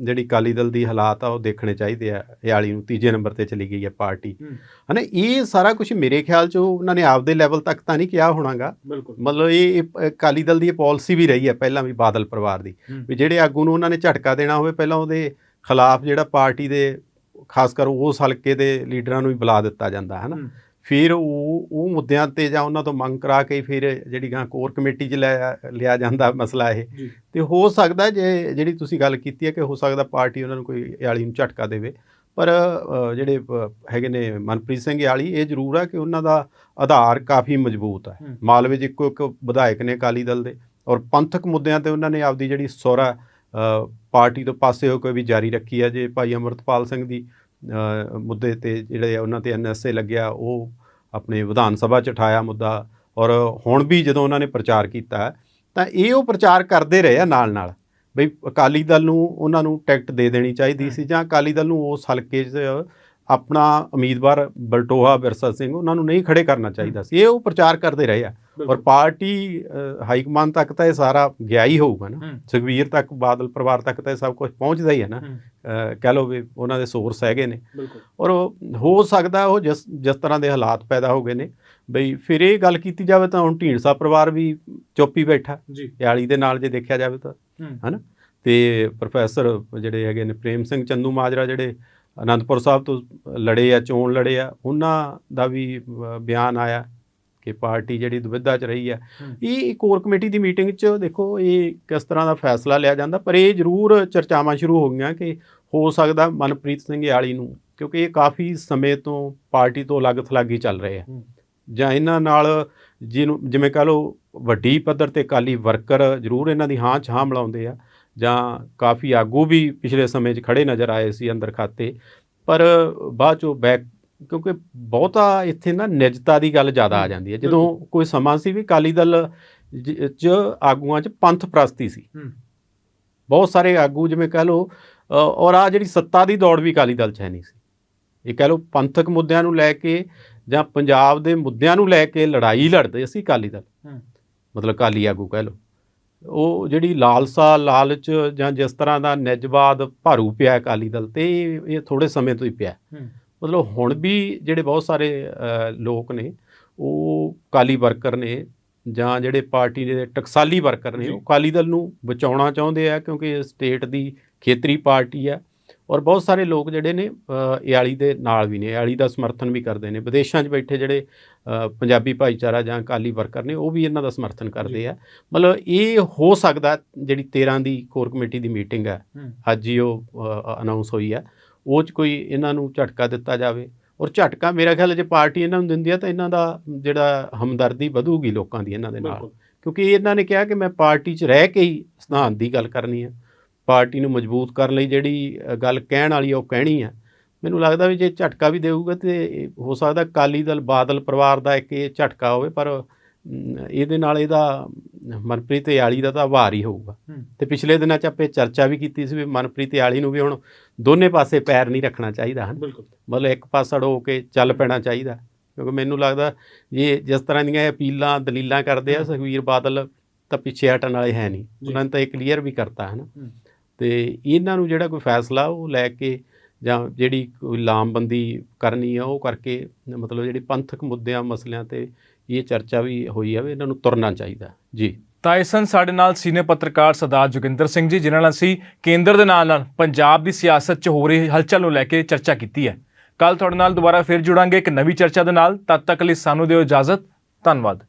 ਜਿਹੜੀ ਅਕਾਲੀ ਦਲ ਦੀ ਹਾਲਾਤ ਆ ਉਹ ਦੇਖਣੇ ਚਾਹੀਦੇ ਆ ਯਾਲੀ ਨੂੰ ਤੀਜੇ ਨੰਬਰ ਤੇ ਚਲੀ ਗਈ ਹੈ ਪਾਰਟੀ। ਹਨਾ ਇਹ ਸਾਰਾ ਕੁਝ ਮੇਰੇ ਖਿਆਲ 'ਚ ਉਹਨਾਂ ਨੇ ਆਪਦੇ ਲੈਵਲ ਤੱਕ ਤਾਂ ਨਹੀਂ ਕਿਹਾ ਹੋਣਾਗਾ
ਬਿਲਕੁਲ
ਮਤਲਬ ਇਹ ਅਕਾਲੀ ਦਲ ਦੀ ਪਾਲਿਸੀ ਵੀ ਰਹੀ ਹੈ ਪਹਿਲਾਂ ਵੀ ਬਾਦਲ ਪਰਿਵਾਰ ਦੀ। ਵੀ ਜਿਹੜੇ ਆਗੂ ਨੂੰ ਉਹਨਾਂ ਨੇ ਝਟਕਾ ਦੇਣਾ ਹੋਵੇ ਪਹਿਲਾਂ ਉਹਦੇ ਖਿਲਾਫ ਜਿਹੜਾ ਪਾਰਟੀ ਦੇ ਖਾਸ ਕਰ ਉਸ ਹਲਕੇ ਦੇ ਲੀਡਰਾਂ ਨੂੰ ਹੀ ਬੁਲਾ ਦਿੱਤਾ ਜਾਂਦਾ ਹੈ ਨਾ। ਫਿਰ ਉਹ ਉਹ ਮੁੱਦਿਆਂ ਤੇ ਜਾਂ ਉਹਨਾਂ ਤੋਂ ਮੰਗ ਕਰਾ ਕੇ ਫਿਰ ਜਿਹੜੀ ਗਾਂ ਕੋਰ ਕਮੇਟੀ 'ਚ ਲਿਆ ਲਿਆ ਜਾਂਦਾ ਮਸਲਾ ਇਹ ਤੇ ਹੋ ਸਕਦਾ ਜੇ ਜਿਹੜੀ ਤੁਸੀਂ ਗੱਲ ਕੀਤੀ ਹੈ ਕਿ ਹੋ ਸਕਦਾ ਪਾਰਟੀ ਉਹਨਾਂ ਨੂੰ ਕੋਈ ਯਾਲੀ ਨੂੰ ਝਟਕਾ ਦੇਵੇ ਪਰ ਜਿਹੜੇ ਹੈਗੇ ਨੇ ਮਨਪ੍ਰੀਤ ਸਿੰਘ ਯਾਲੀ ਇਹ ਜ਼ਰੂਰ ਆ ਕਿ ਉਹਨਾਂ ਦਾ ਆਧਾਰ ਕਾਫੀ ਮਜ਼ਬੂਤ ਹੈ। ਮਾਲਵੇ 'ਚ ਇੱਕੋ ਇੱਕ ਵਿਧਾਇਕ ਨੇ ਅਕਾਲੀ ਦਲ ਦੇ ਔਰ ਪੰਥਕ ਮੁੱਦਿਆਂ ਤੇ ਉਹਨਾਂ ਨੇ ਆਪਦੀ ਜਿਹੜੀ ਸੋਰਾ ਪਾਰਟੀ ਤੋਂ ਪਾਸੇ ਹੋ ਕੇ ਵੀ ਜਾਰੀ ਰੱਖੀ ਹੈ ਜੇ ਭਾਈ ਅਮਰਤਪਾਲ ਸਿੰਘ ਦੀ ਮੁੱਦੇ ਤੇ ਜਿਹੜੇ ਉਹਨਾਂ ਤੇ ਐਨਐਸਏ ਲੱਗਿਆ, ਉਹ ਆਪਣੇ ਵਿਧਾਨ ਸਭਾ 'ਚ ਉਠਾਇਆ ਮੁੱਦਾ ਔਰ ਹੁਣ ਵੀ ਜਦੋਂ ਉਹਨਾਂ ਨੇ ਪ੍ਰਚਾਰ ਕੀਤਾ, ਤਾਂ ਇਹ ਉਹ ਪ੍ਰਚਾਰ ਕਰਦੇ ਰਹੇ ਆ ਨਾਲ ਨਾਲ ਬਈ ਅਕਾਲੀ ਦਲ ਨੂੰ ਉਹਨਾਂ ਨੂੰ ਟਿਕਟ ਦੇ ਦੇਣੀ ਚਾਹੀਦੀ ਸੀ ਜਾਂ ਅਕਾਲੀ ਦਲ ਨੂੰ ਉਸ ਹਲਕੇ 'ਚ ਆਪਣਾ ਉਮੀਦਵਾਰ ਬਲਟੋਹਾ ਬਿਰਸਾ ਸਿੰਘ ਉਹਨਾਂ ਨੂੰ ਨਹੀਂ ਖੜੇ ਕਰਨਾ ਚਾਹੀਦਾ ਸੀ। ਇਹ ਉਹ ਪ੍ਰਚਾਰ ਕਰਦੇ ਰਹੇ ਆ। ਔਰ ਪਾਰਟੀ ਹਾਈ ਕਮਾਨ ਤੱਕ ਤਾਂ ਇਹ ਸਾਰਾ ਗਿਆ ਹੀ ਹੋਊਗਾ ਨਾ।
ਹੂੰ।
ਸੁਖਬੀਰ ਤੱਕ ਬਾਦਲ ਪਰਿਵਾਰ ਤੱਕ ਤਾਂ ਇਹ ਸਭ ਕੁਝ ਪਹੁੰਚਦਾ ਹੀ ਹੈ ਨਾ। ਕਹਿ ਲਓ ਵੀ ਉਹਨਾਂ ਦੇ ਸੋਰਸ ਹੈਗੇ ਨੇ। ਔਰ ਹੋ ਸਕਦਾ ਉਹ ਜਿਸ ਜਿਸ ਤਰ੍ਹਾਂ ਦੇ ਹਾਲਾਤ ਪੈਦਾ ਹੋ ਗਏ ਨੇ ਬਈ ਫਿਰ ਇਹ ਗੱਲ ਕੀਤੀ ਜਾਵੇ ਤਾਂ ਹੁਣ ਢੀਂਡਸਾ ਪਰਿਵਾਰ ਵੀ ਚੁੱਪ ਬੈਠਾ। ਯਾਲੀ ਦੇ ਨਾਲ ਜੇ ਦੇਖਿਆ ਜਾਵੇ ਤਾਂ। ਹਨਾ? ਤੇ ਪ੍ਰੋਫੈਸਰ ਜਿਹੜੇ ਹੈਗੇ ਨੇ ਪ੍ਰੇਮ ਸਿੰਘ ਚੰਦੂ ਮਾਜਰਾ ਜਿਹੜੇ ਅਨੰਦਪੁਰ ਸਾਹਿਬ ਤੋਂ ਲੜੇ ਆ ਚੋਣ ਲੜੇ ਆ ਉਹਨਾਂ ਦਾ ਵੀ ਬਿਆਨ ਆਇਆ। ਕਿ ਪਾਰਟੀ ਜਿਹੜੀ ਦੁਵਿਧਾ 'ਚ ਰਹੀ ਹੈ। ਇਹ ਕੋਰ ਕਮੇਟੀ ਦੀ ਮੀਟਿੰਗ 'ਚ ਦੇਖੋ ਇਹ ਕਿਸ ਤਰ੍ਹਾਂ ਦਾ ਫੈਸਲਾ ਲਿਆ ਜਾਂਦਾ ਪਰ ਇਹ ਜ਼ਰੂਰ ਚਰਚਾਵਾਂ ਸ਼ੁਰੂ ਹੋ ਗਈਆਂ ਕਿ ਹੋ ਸਕਦਾ ਮਨਪ੍ਰੀਤ ਸਿੰਘ ਯਾਲੀ ਨੂੰ ਕਿਉਂਕਿ ਇਹ ਕਾਫੀ ਸਮੇਂ ਤੋਂ ਪਾਰਟੀ ਤੋਂ ਅਲੱਗ ਥਲਾਗੀ ਚੱਲ ਰਹੇ ਆ। ਜਾਂ ਇਹਨਾਂ ਨਾਲ ਜਿਹਨੂੰ ਜਿਵੇਂ ਕਹ ਲਓ ਵੱਡੀ ਪੱਧਰ ਤੇ ਕਾਲੀ ਵਰਕਰ ਜ਼ਰੂਰ ਇਹਨਾਂ ਦੀ ਹਾਂ ਹਾਂ ਮਿਲਾਉਂਦੇ ਆ ਜਾਂ ਕਾਫੀ ਆਗੂ ਵੀ ਪਿਛਲੇ ਸਮੇਂ 'ਚ ਖੜੇ ਨਜ਼ਰ ਆਏ ਸੀ ਅੰਦਰ ਖਾਤੇ ਪਰ ਬਾਅਦ ਚੋਂ ਬੈਕ ਕਿਉਂਕਿ ਬਹੁਤਾ ਇੱਥੇ ਨਾ ਨਿਜਤਾ ਦੀ ਗੱਲ ਜ਼ਿਆਦਾ ਆ ਜਾਂਦੀ ਹੈ। ਜਦੋਂ ਕੋਈ ਸਮਾਂ ਸੀ ਵੀ ਕਾਲੀ ਦਲ 'ਚ ਆਗੂਆਂ 'ਚ ਪੰਥ ਪ੍ਰਸਤੀ ਸੀ। ਬਹੁਤ ਸਾਰੇ ਆਗੂ ਜਿਵੇਂ ਕਹ ਲਓ ਅ, ਔਰ ਆ ਜਿਹੜੀ ਸੱਤਾ ਦੀ ਦੌੜ ਵੀ ਕਾਲੀ ਦਲ 'ਚ ਹੈ ਨਹੀਂ ਸੀ। ਇਹ ਕਹ ਲਓ ਪੰਥਕ ਮੁੱਦਿਆਂ ਨੂੰ ਲੈ ਕੇ ਜਾਂ ਪੰਜਾਬ ਦੇ ਮੁੱਦਿਆਂ ਨੂੰ ਲੈ ਕੇ ਲੜਾਈ ਲੜਦੇ ਸੀ ਕਾਲੀ ਦਲ। ਮਤਲਬ ਕਾਲੀ ਆਗੂ ਕਹਿ ਲਓ। ਉਹ ਜਿਹੜੀ ਲਾਲਸਾ ਲਾਲਚ ਜਾਂ ਜਿਸ ਤਰ੍ਹਾਂ ਦਾ ਨਿਜਵਾਦ ਭਾਰੂ ਪਿਆ ਅਕਾਲੀ ਦਲ ਤੇ ਇਹ- ਥੋੜੇ ਸਮੇਂ ਤੋਂ ਹੀ ਪਿਆ। ਮਤਲਬ ਹੁਣ ਵੀ ਜਿਹੜੇ ਬਹੁਤ ਸਾਰੇ ਲੋਕ ਨੇ ਉਹ ਕਾਲੀ ਵਰਕਰ ਨੇ ਜਾਂ ਜਿਹੜੇ ਪਾਰਟੀ ਦੇ ਟਕਸਾਲੀ ਵਰਕਰ ਨੇ। ਉਹ ਕਾਲੀ ਦਲ ਨੂੰ ਬਚਾਉਣਾ ਚਾਹੁੰਦੇ ਆ ਕਿਉਂਕਿ ਇਹ ਸਟੇਟ ਦੀ ਖੇਤਰੀ ਪਾਰਟੀ ਆ। ਔਰ ਬਹੁਤ ਸਾਰੇ ਲੋਕ ਜਿਹੜੇ ਨੇ ਇਆਲੀ ਦੇ ਨਾਲ ਵੀ ਨੇ ਇਆਲੀ ਦਾ ਸਮਰਥਨ ਵੀ ਕਰਦੇ ਨੇ। ਵਿਦੇਸ਼ਾਂ 'ਚ ਬੈਠੇ ਜਿਹੜੇ ਪੰਜਾਬੀ ਭਾਈਚਾਰਾ ਜਾਂ ਕਾਲੀ ਵਰਕਰ ਨੇ ਉਹ ਵੀ ਇਹਨਾਂ ਦਾ ਸਮਰਥਨ ਕਰਦੇ ਆ। ਮਤਲਬ ਇਹ ਹੋ ਸਕਦਾ ਜਿਹੜੀ 13 ਦੀ ਕੋਰ ਕਮੇਟੀ ਦੀ ਮੀਟਿੰਗ ਹੂੰ। ਅੱਜ ਹੀ ਉਹ ਅਨਾਉਂਸ ਹੋਈ ਹੈ ਉਹ 'ਚ ਕੋਈ ਇਹਨਾਂ ਨੂੰ ਝਟਕਾ ਦਿੱਤਾ ਜਾਵੇ। ਔਰ ਝਟਕਾ ਮੇਰਾ ਖਿਆਲ ਜੇ ਪਾਰਟੀ ਇਹਨਾਂ ਨੂੰ ਦਿੰਦੀ ਆ ਤਾਂ ਇਹਨਾਂ ਦਾ ਜਿਹੜਾ ਹਮਦਰਦੀ ਵਧੂਗੀ ਲੋਕਾਂ ਦੀ ਇਹਨਾਂ ਦੇ ਨਾਲ। ਕਿਉਂਕਿ ਇਹਨਾਂ ਨੇ ਕਿਹਾ ਕਿ ਮੈਂ ਪਾਰਟੀ 'ਚ ਰਹਿ ਕੇ ਹੀ ਸਿਧਾਂਤ ਦੀ ਗੱਲ ਕਰਨੀ ਹੈ ਪਾਰਟੀ ਨੂੰ ਮਜ਼ਬੂਤ ਕਰਨ ਲਈ ਜਿਹੜੀ ਗੱਲ ਕਹਿਣ ਵਾਲੀ ਆ ਉਹ ਕਹਿਣੀ ਆ। ਮੈਨੂੰ ਲੱਗਦਾ ਵੀ ਜੇ ਝਟਕਾ ਵੀ ਦੇਊਗਾ ਤੇ ਹੋ ਸਕਦਾ ਅਕਾਲੀ ਦਲ ਬਾਦਲ ਪਰਿਵਾਰ ਦਾ ਇੱਕ ਇਹ ਝਟਕਾ ਹੋਵੇ ਪਰ ਇਹਦੇ ਨਾਲ ਇਹਦਾ ਮਨਪ੍ਰੀਤ ਯਾਲੀ ਦਾ ਤਾਂ ਆਭਾਰ ਹੀ ਹੋਊਗਾ। ਤੇ ਪਿਛਲੇ ਦਿਨਾਂ 'ਚ ਆਪੇ ਚਰਚਾ ਵੀ ਕੀਤੀ ਸੀ ਵੀ ਮਨਪ੍ਰੀਤ ਯਾਲੀ ਨੂੰ ਵੀ ਹੁਣ ਦੋਨੇ ਪਾਸੇ ਪੈਰ ਨਹੀਂ ਰੱਖਣਾ ਚਾਹੀਦਾ ਹਨ ਮਤਲਬ ਇੱਕ ਪਾਸੜ ਹੋ ਕੇ ਚੱਲ ਪੈਣਾ ਚਾਹੀਦਾ ਕਿਉਂਕਿ ਮੈਨੂੰ ਲੱਗਦਾ ਜੇ ਜਿਸ ਤਰ੍ਹਾਂ ਦੀਆਂ ਇਹ ਅਪੀਲਾਂ ਦਲੀਲਾਂ ਕਰਦੇ ਆ ਸੁਖਵੀਰ ਬਾਦਲ ਤਾਂ ਪਿੱਛੇ ਹਟਣ ਵਾਲੇ ਹੈ ਨਹੀਂ। ਉਹਨਾਂ ਨੇ ਤਾਂ ਇਹ ਕਲੀਅਰ ਵੀ ਕਰਤਾ ਹੈ ਨਾ। ਤੇ ਇਹਨਾਂ ਨੂੰ ਜਿਹੜਾ ਕੋਈ ਫੈਸਲਾ ਉਹ ਲੈ ਕੇ ਜਾਂ ਜਿਹੜੀ ਕੋਈ ਲਾਮਬੰਦੀ ਕਰਨੀ ਆ ਉਹ ਕਰਕੇ ਮਤਲਬ ਜਿਹੜੀ ਪੰਥਕ ਮੁੱਦਿਆਂ ਮਸਲਿਆਂ ਤੇ ਇਹ ਚਰਚਾ ਵੀ ਹੋਈ ਹੈ ਵੀ ਇਹਨਾਂ ਨੂੰ ਤੁਰਨਾ ਚਾਹੀਦਾ ਜੀ।
ਤਾਂ ਇਸ ਸਨ ਸਾਡੇ ਨਾਲ ਸੀਨੀਅਰ ਪੱਤਰਕਾਰ ਸਰਦਾਰ ਜੋਗਿੰਦਰ ਸਿੰਘ ਜੀ, ਜਿਨ੍ਹਾਂ ਨਾਲ ਅਸੀਂ ਕੇਂਦਰ ਦੇ ਨਾਲ ਨਾਲ ਪੰਜਾਬ ਦੀ ਸਿਆਸਤ 'ਚ ਹੋ ਰਹੀ ਹਲਚਲ ਨੂੰ ਲੈ ਕੇ ਚਰਚਾ ਕੀਤੀ ਹੈ। ਕੱਲ ਤੁਹਾਡੇ ਨਾਲ ਦੁਬਾਰਾ ਫਿਰ ਜੁੜਾਂਗੇ ਇੱਕ ਨਵੀਂ ਚਰਚਾ ਦੇ ਨਾਲ। ਤਦ ਤੱਕ ਲਈ ਸਾਨੂੰ ਦਿਓ ਇਜਾਜ਼ਤ। ਧੰਨਵਾਦ।